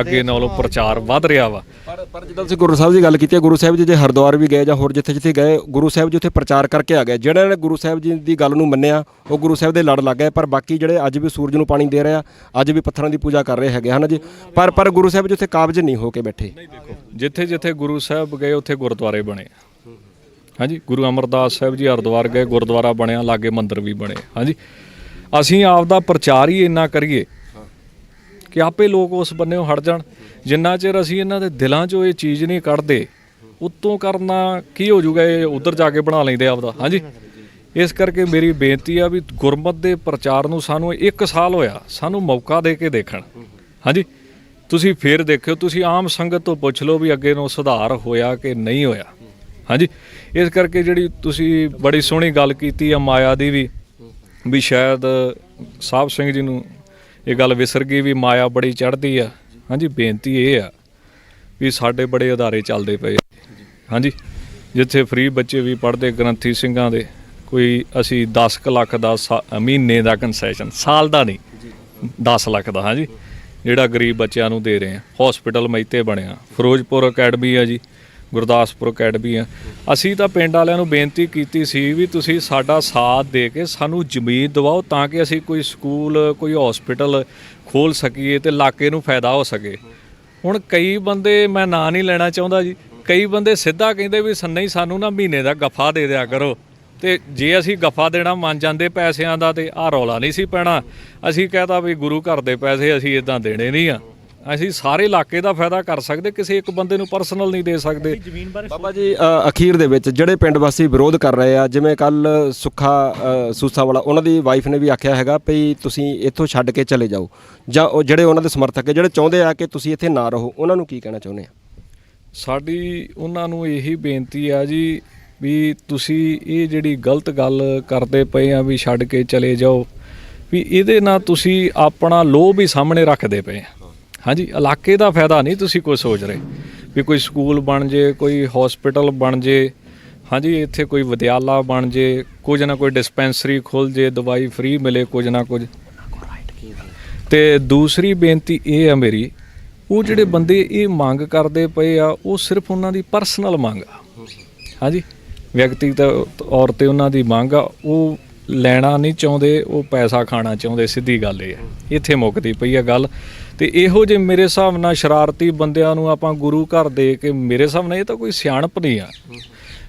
ਅੱਗੇ ਨਾਲੋਂ ਪ੍ਰਚਾਰ ਵੱਧ ਰਿਹਾ ਵਾ। ਪਰ ਪਰ ਜਦੋਂ ਤੁਸੀਂ ਗੁਰੂ ਸਾਹਿਬ ਦੀ ਗੱਲ ਕੀਤੀ ਹੈ, ਗੁਰੂ ਸਾਹਿਬ ਜੀ ਜੇ ਹਰਿਦੁਆਰ ਵੀ ਗਏ ਜਾਂ ਹੋਰ ਜਿੱਥੇ ਜਿੱਥੇ ਗਏ, ਗੁਰੂ ਸਾਹਿਬ ਜੀ ਉੱਥੇ ਪ੍ਰਚਾਰ ਕਰਕੇ ਆ ਗਏ। ਜਿਹੜੇ ਨੇ ਗੁਰੂ ਸਾਹਿਬ ਜੀ ਦੀ ਗੱਲ ਨੂੰ ਮੰਨਿਆ, ਉਹ ਗੁਰੂ ਸਾਹਿਬ ਦੇ ਲੜ ਲੱਗ ਗਏ। ਪਰ ਬਾਕੀ ਜਿਹੜੇ ਅੱਜ ਵੀ ਸੂਰਜ ਨੂੰ ਪਾਣੀ ਦੇ ਰਹੇ ਆ, ਅੱਜ ਵੀ ਪੱਥਰਾਂ ਦੀ ਪੂਜਾ ਕਰ ਰਹੇ ਹੈਗੇ ਹਨ ਜੀ। ਪਰ ਪਰ ਗੁਰੂ ਸਾਹਿਬ ਜੀ ਉੱਥੇ ਕਾਬਜ ਨਹੀਂ ਹੋ ਕੇ ਬੈਠੇ। ਜਿੱਥੇ ਜਿੱਥੇ ਗੁਰੂ ਸਾਹਿਬ ਗਏ, ਉੱਥੇ ਗੁਰਦੁਆਰੇ ਬਣੇ। ਹਾਂਜੀ, ਗੁਰੂ ਅਮਰਦਾਸ ਸਾਹਿਬ ਜੀ ਹਰਿਦੁਆਰ ਗਏ, ਗੁਰਦੁਆਰਾ ਬਣਿਆ, ਲਾਗੇ ਮੰਦਿਰ ਵੀ ਬਣੇ। ਹਾਂਜੀ, ਅਸੀਂ ਆਪ ਦਾ ਪ੍ਰਚਾਰ ਹੀ ਇੰਨਾ ਕਰੀਏ ਕਿ ਆਪੇ ਲੋਕ ਉਸ ਬੰਨੇੋਂ ਹਟ ਜਾਣ। ਜਿੰਨਾ ਚਿਰ ਅਸੀਂ ਇਹਨਾਂ ਦੇ ਦਿਲਾਂ 'ਚੋਂ ਇਹ ਚੀਜ਼ ਨਹੀਂ ਕੱਢਦੇ, ਉਤੋਂ ਕਰਨਾ ਕੀ ਹੋ ਜਾਊਗਾ, ਇਹ ਉਧਰ ਜਾ ਕੇ ਬਣਾ ਲੈਂਦੇ ਆਪਦਾ। ਹਾਂਜੀ। ਇਸ ਕਰਕੇ ਮੇਰੀ ਬੇਨਤੀ ਆ ਵੀ ਗੁਰਮਤ ਦੇ ਪ੍ਰਚਾਰ ਨੂੰ ਸਾਨੂੰ 1 ਸਾਲ ਹੋਇਆ, ਸਾਨੂੰ ਮੌਕਾ ਦੇ ਕੇ ਦੇਖਣ। ਹਾਂਜੀ। ਤੁਸੀਂ ਫੇਰ ਦੇਖਿਓ, ਤੁਸੀਂ ਆਮ ਸੰਗਤ ਤੋਂ ਪੁੱਛ ਲਓ ਵੀ ਅੱਗੇ ਨੂੰ ਸੁਧਾਰ ਹੋਇਆ ਕਿ ਨਹੀਂ ਹੋਇਆ। ਹਾਂਜੀ। ਇਸ ਕਰਕੇ ਜਿਹੜੀ ਤੁਸੀਂ ਬੜੀ ਸੋਹਣੀ ਗੱਲ ਕੀਤੀ ਆ ਮਾਇਆ ਦੀ ਵੀ ਵੀ ਸ਼ਾਇਦ ਸਾਹਿਬ ਸਿੰਘ ਜੀ ਨੂੰ ਇਹ ਗੱਲ ਵਿਸਰ ਗਈ ਵੀ ਮਾਇਆ ਬੜੀ ਚੜ੍ਹਦੀ ਆ। ਹਾਂਜੀ, ਬੇਨਤੀ ਇਹ ਆ ਵੀ ਸਾਡੇ ਬੜੇ ਅਦਾਰੇ ਚੱਲਦੇ ਪਏ ਹਾਂਜੀ, ਜਿੱਥੇ ਫ੍ਰੀ ਬੱਚੇ ਵੀ ਪੜ੍ਹਦੇ, ਗ੍ਰੰਥੀ ਸਿੰਘਾਂ ਦੇ, ਕੋਈ ਅਸੀਂ 10 ਕੁ ਲੱਖ ਦਾ ਸਾ- ਮਹੀਨੇ ਦਾ ਕਨਸੈਸ਼ਨ ਸਾਲ ਦਾ ਨਹੀਂ 10 ਲੱਖ ਦਾ, ਹਾਂਜੀ। ਜਿਹੜਾ ਗਰੀਬ ਬੱਚਿਆਂ ਨੂੰ ਦੇ ਰਹੇ ਆ। ਹਸਪੀਟਲ ਮੈਤੇ ਬਣਿਆ। ਫਿਰੋਜ਼ਪੁਰ ਅਕੈਡਮੀ ਆ ਜੀ। ਗੁਰਦਾਸਪੁਰ ਅਕੈਡਮੀ ਆ। ਅਸੀਂ ਤਾਂ ਪਿੰਡ ਵਾਲਿਆਂ ਨੂੰ ਬੇਨਤੀ ਕੀਤੀ ਸੀ ਵੀ ਤੁਸੀਂ ਸਾਡਾ ਸਾਥ ਦੇ ਕੇ ਸਾਨੂੰ ਜ਼ਮੀਨ ਦਿਵਾਓ ਤਾਂ ਕਿ ਅਸੀਂ ਕੋਈ ਸਕੂਲ, ਕੋਈ ਹਸਪੀਟਲ ਖੋਲ ਸਕੀਏ ਤੇ ਇਲਾਕੇ ਨੂੰ ਫਾਇਦਾ ਹੋ ਸਕੇ। ਹੁਣ ਕਈ ਬੰਦੇ ਮੈਂ ਨਾਂ ਨਹੀਂ ਲੈਣਾ ਚਾਹੁੰਦਾ ਜੀ। ਕਈ ਬੰਦੇ ਸਿੱਧਾ ਕਹਿੰਦੇ ਵੀ ਸੰਨੇ ਹੀ ਸਾਨੂੰ ਨਾ ਮਹੀਨੇ ਦਾ ਗੱਫਾ ਦੇ ਦਿਆ ਕਰੋ। ਤੇ ਜੇ ਅਸੀਂ ਗਫਾ ਦੇਣਾ ਮੰਨ ਜਾਂਦੇ ਪੈਸਿਆਂ ਦਾ ਤੇ ਆਹ ਰੌਲਾ ਨਹੀਂ ਸੀ ਪੈਣਾ। ਅਸੀਂ ਕਹਤਾ ਵੀ ਗੁਰੂ ਘਰ ਦੇ ਪੈਸੇ ਅਸੀਂ ਇਦਾਂ ਦੇਣੇ ਨਹੀਂ ਆ। ਅਸੀਂ ਸਾਰੇ ਇਲਾਕੇ ਦਾ ਫਾਇਦਾ ਕਰ ਸਕਦੇ ਕਿਸੇ ਇੱਕ ਬੰਦੇ ਨੂੰ ਪਰਸਨਲ ਨਹੀਂ ਦੇ ਸਕਦੇ। ਜ਼ਮੀਨ ਬਾਰੇ ਬਾਬਾ ਜੀ ਅ, ਅਖੀਰ ਦੇ ਵਿੱਚ ਜਿਹੜੇ ਪਿੰਡ ਵਾਸੀ ਵਿਰੋਧ ਕਰ ਰਹੇ ਆ ਜਿਵੇਂ ਕੱਲ ਸੁੱਖਾ ਅ, ਸੂਸਾ ਵਾਲਾ ਉਹਨਾਂ ਦੀ ਵਾਈਫ ਨੇ ਵੀ ਆਖਿਆ ਹੈਗਾ ਭਈ ਤੁਸੀਂ ਇੱਥੋਂ ਛੱਡ ਕੇ ਚਲੇ ਜਾਓ। ਜਾਂ ਉਹ ਜਿਹੜੇ ਉਹਨਾਂ ਦੇ ਸਮਰਥਕ ਹੈ ਜਿਹੜੇ ਚਾਹੁੰਦੇ ਆ ਕਿ ਤੁਸੀਂ ਇੱਥੇ ਨਾ ਰਹੋ ਉਹਨਾਂ ਨੂੰ ਕੀ ਕਹਿਣਾ ਚਾਹੁੰਦੇ ਆ? ਸਾਡੀ ਉਹਨਾਂ ਨੂੰ ਇਹੀ ਬੇਨਤੀ ਆ ਜੀ ਵੀ ਤੁਸੀਂ ਇਹ ਜਿਹੜੀ ਗਲਤ ਗੱਲ ਕਰਦੇ ਪਏ ਆ ਵੀ ਛੱਡ ਕੇ ਚਲੇ ਜਾਓ ਵੀ ਇਹਦੇ ਨਾਲ ਤੁਸੀਂ ਆਪਣਾ ਲੋਭ ਵੀ ਸਾਹਮਣੇ ਰੱਖਦੇ ਪਏ ਆ। ਹਾਂਜੀ, ਇਲਾਕੇ ਦਾ ਫਾਇਦਾ ਨਹੀਂ, ਤੁਸੀਂ ਕੋਈ ਸੋਚ ਰਹੇ। ਵੀ ਕੋਈ ਸਕੂਲ ਬਣ ਜੇ, ਕੋਈ ਹਸਪੀਟਲ ਬਣ ਜੇ, ਹਾਂਜੀ, ਇੱਥੇ ਕੋਈ ਵਿਦਿਆਲਾ ਬਣ ਜੇ, ਕੁਝ ਨਾ ਕੋਈ ਡਿਸਪੈਂਸਰੀ ਖੁੱਲ ਜੇ, ਦਵਾਈ ਫ੍ਰੀ ਮਿਲੇ ਕੁਝ ਨਾ ਕੁਝ। ਤੇ ਦੂਸਰੀ ਬੇਨਤੀ ਇਹ ਆ ਮੇਰੀ, ਉਹ ਜਿਹੜੇ ਬੰਦੇ ਇਹ ਮੰਗ ਕਰਦੇ ਪਏ ਆ, ਉਹ ਸਿਰਫ ਉਹਨਾਂ ਦੀ ਪਰਸਨਲ ਮੰਗ ਆ। ਹਾਂਜੀ ਵਿਅਕਤੀਗਤ ਤੌਰ ਤੇ ਉਹਨਾਂ ਦੀ ਮੰਗ ਆ, ਉਹ ਲੈਣਾ ਨਹੀਂ ਚਾਹੁੰਦੇ, ਉਹ ਪੈਸਾ ਖਾਣਾ ਚਾਹੁੰਦੇ, ਸਿੱਧੀ ਗੱਲ ਇਹ ਹੈ ਇੱਥੇ ਮੁੱਕਦੀ ਪਈ ਆ ਗੱਲ। ਤੇ ਇਹੋ ਜਿਹੇ ਮੇਰੇ ਹਿਸਾਬ ਨਾਲ ਸ਼ਰਾਰਤੀ ਬੰਦਿਆਂ ਨੂੰ ਆਪਾਂ ਗੁਰੂ ਘਰ ਦੇ ਕੇ ਮੇਰੇ ਹਿਸਾਬ ਨਾਲ ਇਹ ਤਾਂ ਕੋਈ ਸਿਆਣਪ ਨਹੀਂ ਆ।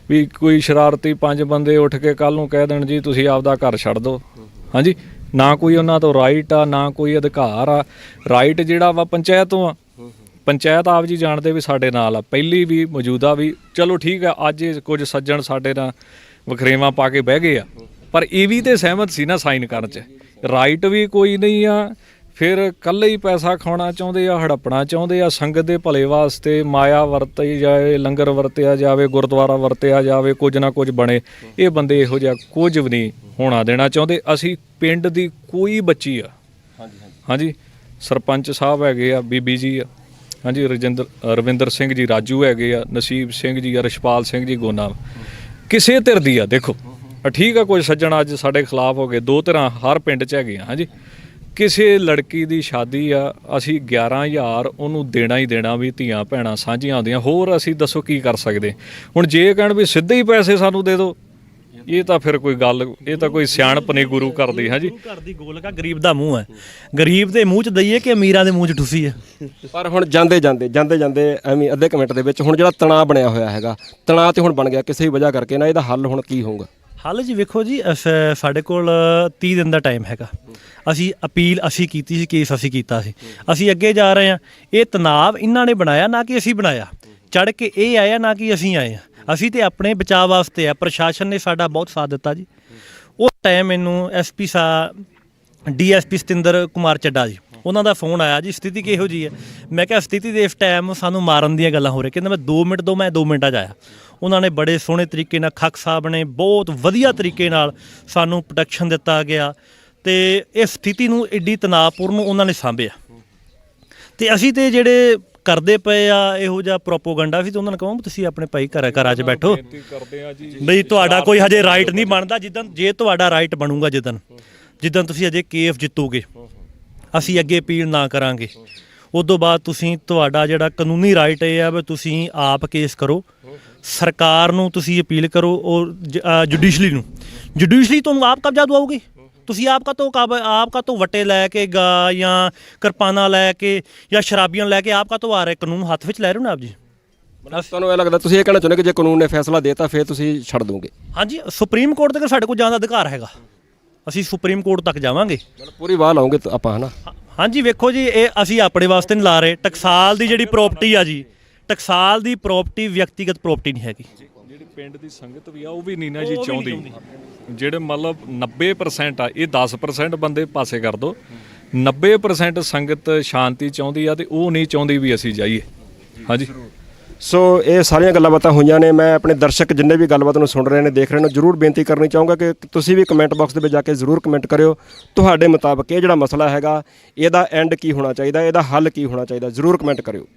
ਵੀ ਕੋਈ ਸ਼ਰਾਰਤੀ ਪੰਜ ਬੰਦੇ ਉੱਠ ਕੇ ਕੱਲ ਨੂੰ ਕਹਿ ਦੇਣ ਜੀ, ਤੁਸੀਂ ਆਪਦਾ ਘਰ ਛੱਡ ਦਿਓ। ਹਾਂਜੀ? ਨਾ ਕੋਈ ਉਹਨਾਂ ਤੋਂ ਰਾਈਟ ਆ, ਨਾ ਕੋਈ ਅਧਿਕਾਰ ਆ। ਰਾਈਟ ਜਿਹੜਾ ਵਾ ਪੰਚਾਇਤੋਂ ਆ। ਪੰਚਾਇਤ ਆਪ ਜੀ ਜਾਣਦੇ ਵੀ ਸਾਡੇ ਨਾਲ ਆ। ਪਹਿਲੀ ਵੀ ਮੌਜੂਦਾ ਵੀ, ਚਲੋ ਠੀਕ ਆ, ਅੱਜ ਕੁਝ ਸੱਜਣ ਸਾਡੇ ਨਾਲ ਵਖਰੇਵਾਂ ਪਾ ਕੇ ਬਹਿ ਗਏ ਆ। ਪਰ ਇਹ ਵੀ ਤੇ ਸਹਿਮਤ ਸੀ ਨਾ ਸਾਈਨ ਕਰਨ ਚ। ਰਾਈਟ ਵੀ ਕੋਈ ਨਹੀਂ ਆ ਫਿਰ ਕੱਲੇ ਹੀ ਪੈਸਾ ਖਾਣਾ ਚਾਹੁੰਦੇ ਆ ਹੜੱਪਣਾ ਚਾਹੁੰਦੇ ਆ ਸੰਗਤ ਦੇ ਭਲੇ ਵਾਸਤੇ ਮਾਇਆ ਵਰਤੀ ਜਾਏ ਲੰਗਰ ਵਰਤਿਆ ਜਾਵੇ ਗੁਰਦੁਆਰਾ ਵਰਤਿਆ ਜਾਵੇ ਕੁਝ ਨਾ ਕੁਝ ਬਣੇ। ਇਹ ਬੰਦੇ ਇਹੋ ਜਿਹਾ ਕੁਝ ਵੀ ਨਹੀਂ ਹੋਣਾ ਦੇਣਾ ਚਾਹੁੰਦੇ। ਅਸੀਂ ਪਿੰਡ ਦੀ ਕੋਈ ਬੱਚੀ ਆ। ਹਾਂਜੀ ਸਰਪੰਚ ਸਾਹਿਬ ਹੈਗੇ ਆ ਬੀਬੀ ਜੀ ਆ। ਹਾਂਜੀ ਰਜਿੰਦਰ ਰਵਿੰਦਰ ਸਿੰਘ ਜੀ ਰਾਜੂ ਹੈਗੇ ਆ ਨਸੀਬ ਸਿੰਘ ਜੀ ਆ ਰਸ਼ਪਾਲ ਸਿੰਘ ਜੀ ਗੋਨਾ। ਕਿਸੇ ਧਿਰ ਦੀ ਆ ਦੇਖੋ। ਆ ਠੀਕ ਆ ਕੋਈ ਸੱਜਣ ਅੱਜ ਸਾਡੇ ਖਿਲਾਫ ਹੋ ਗਏ ਦੋ ਧਿਰਾਂ ਹਰ ਪਿੰਡ 'ਚ ਹੈਗੀਆਂ ਹਾਂਜੀ। ਕਿਸੇ ਲੜਕੀ ਦੀ ਸ਼ਾਦੀ ਆ ਅਸੀਂ 11000 ਉਹਨੂੰ ਦੇਣਾ ਹੀ ਦੇਣਾ ਵੀ ਧੀਆਂ ਭੈਣਾਂ ਸਾਂਝੀਆਂ ਹੁੰਦੀਆਂ। ਹੋਰ ਅਸੀਂ ਦੱਸੋ ਕੀ ਕਰ ਸਕਦੇ? ਹੁਣ ਜੇ ਕਹਿਣ ਵੀ ਸਿੱਧੇ ਹੀ ਪੈਸੇ ਸਾਨੂੰ ਦੇ ਦਿਓ ਇਹ ਤਾਂ ਫਿਰ ਕੋਈ ਗੱਲ ਇਹ ਤਾਂ ਕੋਈ ਸਿਆਣਪ ਨਹੀਂ ਗੁਰੂ ਕਰਦੀ ਹਾਂਜੀ। ਗੁਰੂ ਘਰ ਦੀ ਗੋਲਕਾ ਗਰੀਬ ਦਾ ਮੂੰਹ ਹੈ। ਗਰੀਬ ਦੇ ਮੂੰਹ 'ਚ ਦਈਏ ਕਿ ਅਮੀਰਾਂ ਦੇ ਮੂੰਹ 'ਚ ਠੁੱਸੀ ਹੈ? ਪਰ ਹੁਣ ਜਾਂਦੇ ਜਾਂਦੇ ਜਾਂਦੇ ਜਾਂਦੇ ਐਵੇਂ ਅੱਧੇ ਕੁ ਮਿੰਟ ਦੇ ਵਿੱਚ ਹੁਣ ਜਿਹੜਾ ਤਣਾਅ ਬਣਿਆ ਹੋਇਆ ਹੈਗਾ ਤਣਾਅ ਤੇ ਹੁਣ ਬਣ ਗਿਆ ਕਿਸੇ ਵੀ ਵਜ੍ਹਾ ਕਰਕੇ ਨਾ ਇਹਦਾ ਹੱਲ ਹੁਣ ਕੀ ਹੋਊਗਾ? ਹਾਲ ਜੀ ਵੇਖੋ ਜੀ, ਅਸ- ਸਾਡੇ ਕੋਲ 30 ਦਿਨ ਦਾ ਟਾਈਮ ਹੈਗਾ। ਅਸੀਂ ਅਪੀਲ ਅਸੀਂ ਕੀਤੀ ਸੀ ਕੇਸ ਅਸੀਂ ਕੀਤਾ ਸੀ। ਅਸੀਂ ਅੱਗੇ ਜਾ ਰਹੇ ਹਾਂ। ਇਹ ਤਣਾਅ ਇਹਨਾਂ ਨੇ ਬਣਾਇਆ, ਨਾ ਕਿ ਅਸੀਂ ਬਣਾਇਆ। ਚੜ ਕੇ ਇਹ ਆਇਆ, ਨਾ ਕਿ ਅਸੀਂ ਆਏ ਹਾਂ। ਅਸੀਂ ਤੇ ਆਪਣੇ ਬਚਾਅ ਵਾਸਤੇ ਆ, ਪ੍ਰਸ਼ਾਸਨ ਨੇ ਸਾਡਾ ਬਹੁਤ ਸਾਥ ਦਿੱਤਾ ਜੀ। ਉਹ ਟਾਈਮ ਮੈਨੂੰ ਐਸਪੀ ਸਾ ਡੀਐਸਪੀ ਸਤਿੰਦਰ ਕੁਮਾਰ ਚੱਡਾ ਜੀ, ਉਹਨਾਂ ਦਾ ਫੋਨ ਆਇਆ ਜੀ, ਸਥਿਤੀ ਕਿਹੋ ਜੀ ਹੈ? ਮੈਂ ਕਿਹਾ ਸਥਿਤੀ ਦੇ ਇਸ ਟਾਈਮ ਸਾਨੂੰ ਮਾਰਨ ਦੀਆਂ ਗੱਲਾਂ ਹੋ ਰਹੀਆਂ। ਕਹਿੰਦਾ ਮੈਂ 2 ਮਿੰਟ ਦੋ ਮੈਂ 2 ਮਿੰਟਾਂ 'ਚ ਆਇਆ। ਉਹਨਾਂ ਨੇ ਬੜੇ ਸੋਹਣੇ ਤਰੀਕੇ ਨਾਲ ਖੱਕ ਸਾਹਿਬ ਨੇ ਬਹੁਤ ਵਧੀਆ ਤਰੀਕੇ ਨਾਲ ਸਾਨੂੰ ਪ੍ਰੋਟੈਕਸ਼ਨ ਦਿੱਤਾ ਗਿਆ ਤੇ ਇਸ ਸਥਿਤੀ ਨੂੰ ਏਡੀ ਤਣਾਅਪੂਰਨ ਉਹਨਾਂ ਨੇ ਸਾਂਭਿਆ। ਤੇ ਅਸੀਂ ਤੇ ਜਿਹੜੇ ਕਰਦੇ ਪਏ ਆ ਇਹੋ ਜਿਹਾ ਪ੍ਰੋਪੋਗੰਡਾ ਸੀ ਤੇ ਉਹਨਾਂ ਨੇ ਕਹਾਂ ਤੁਸੀਂ ਆਪਣੇ ਭਾਈ ਘਰ ਘਰਾਂ 'ਚ ਬੈਠੋ। ਕਰਦੇ ਆ ਜੀ। ਬਈ ਤੁਹਾਡਾ ਕੋਈ ਹਜੇ ਰਾਈਟ ਨਹੀਂ ਬਣਦਾ ਜਿੱਦਨ ਜੇ ਤੁਹਾਡਾ ਰਾਈਟ ਬਣੂਗਾ ਜਿੱਦਨ ਜਿੱਦਨ ਤੁਸੀਂ ਅਜੇ ਕੇਫ ਜਿੱਤੋਗੇ ਅਸੀਂ ਅੱਗੇ ਅਪੀਲ ਨਾ ਕਰਾਂਗੇ। ਉਸ ਤੋਂ ਬਾਅਦ ਤੁਸੀਂ ਤੁਹਾਡਾ ਜਿਹੜਾ ਕਾਨੂੰਨੀ ਰਾਈਟ ਇਹ ਆ ਵੀ ਤੁਸੀਂ ਆਪ ਕੇਸ ਕਰੋ। ਸਰਕਾਰ ਨੂੰ ਤੁਸੀਂ ਅਪੀਲ ਕਰੋ ਔਰ ਜੁਡੀਸ਼ਲੀ ਨੂੰ। ਜੁਡੀਸ਼ਲੀ ਤੁਹਾਨੂੰ ਆਪ ਕਬਜ਼ਾ ਦਵਾਓਗੇ? ਤੁਸੀਂ ਆਪ ਕਾ ਤੋਂ ਕਬ ਆਪ ਕਾ ਤੋਂ ਵਟੇ ਲੈ ਕੇ ਗਾ ਜਾਂ ਕਿਰਪਾਨਾਂ ਲੈ ਕੇ ਜਾਂ ਸ਼ਰਾਬੀਆਂ ਲੈ ਕੇ ਆਪ ਕਾ ਤੋਂ ਆ ਰਹੇ? ਕਾਨੂੰਨ ਹੱਥ ਵਿੱਚ ਲੈ ਰਹੇ ਹੋ ਨਾ ਆਪ ਜੀ? ਤੁਹਾਨੂੰ ਇਹ ਲੱਗਦਾ ਤੁਸੀਂ ਇਹ ਕਹਿਣਾ ਚਾਹੁੰਦੇ ਕਿ ਜੇ ਕਾਨੂੰਨ ਨੇ ਫੈਸਲਾ ਦੇਤਾ ਫਿਰ ਤੁਸੀਂ ਛੱਡ ਦੋਗੇ? ਹਾਂਜੀ ਸੁਪਰੀਮ ਕੋਰਟ ਤੱਕ ਸਾਡੇ ਕੋਲ ਜਾਣ ਦਾ ਅਧਿਕਾਰ ਹੈਗਾ। ਅਸੀਂ ਸੁਪਰੀਮ ਕੋਰਟ ਤੱਕ ਜਾਵਾਂਗੇ। ਪੂਰੀ ਵਾਹ ਲਾਉਂਗੇ ਤਾਂ ਆਪਾਂ ਹਨਾ? ਹਾਂਜੀ ਵੇਖੋ ਜੀ ਇਹ ਅਸੀਂ ਆਪਣੇ ਵਾਸਤੇ ਨਹੀਂ ਲਾ ਰਹੇ। ਟਕਸਾਲ ਦੀ ਜਿਹੜੀ ਪ੍ਰਾਪਰਟੀ ਆ ਜੀ ਟਕਸਾਲ ਦੀ ਪ੍ਰਾਪਰਟੀ ਵਿਅਕਤੀਗਤ ਪ੍ਰਾਪਰਟੀ ਨਹੀਂ ਹੈਗੀ। ਜਿਹੜੀ ਪਿੰਡ ਦੀ ਸੰਗਤ ਵੀ ਆ ਉਹ ਵੀ ਨਹੀਂ ਨਾ ਜੀ ਚਾਹੁੰਦੀ। ਜਿਹੜੇ ਮਤਲਬ 90% ਆ ਇਹ 10% ਬੰਦੇ ਪਾਸੇ ਕਰ ਦੋ। 90% ਸੰਗਤ ਸ਼ਾਂਤੀ ਚਾਹੁੰਦੀ ਆ ਤੇ ਉਹ ਨਹੀਂ ਚਾਹੁੰਦੀ ਵੀ ਅਸੀਂ ਜਾਈਏ। ਹਾਂਜੀ। ਸੋ ਇਹ ਸਾਰੀਆਂ ਗੱਲਾਂ ਬਾਤਾਂ ਹੋਈਆਂ ਨੇ। ਮੈਂ ਆਪਣੇ ਦਰਸ਼ਕ ਜਿੰਨੇ ਵੀ ਗੱਲਬਾਤ ਨੂੰ ਸੁਣ ਰਹੇ ਨੇ ਦੇਖ ਰਹੇ ਨੇ ਜਰੂਰ ਬੇਨਤੀ ਕਰਨੀ ਚਾਹੂੰਗਾ ਕਿ ਤੁਸੀਂ ਵੀ ਕਮੈਂਟ ਬਾਕਸ ਦੇ ਵਿੱਚ ਜਾ ਕੇ ਜਰੂਰ ਕਮੈਂਟ ਕਰਿਓ। ਤੁਹਾਡੇ ਮੁਤਾਬਕ ਇਹ ਜਿਹੜਾ ਮਸਲਾ ਹੈਗਾ ਇਹਦਾ ਐਂਡ ਕੀ ਹੋਣਾ ਚਾਹੀਦਾ ਇਹਦਾ ਹੱਲ ਕੀ ਹੋਣਾ ਚਾਹੀਦਾ ਜਰੂਰ ਕਮੈਂਟ ਕਰਿਓ।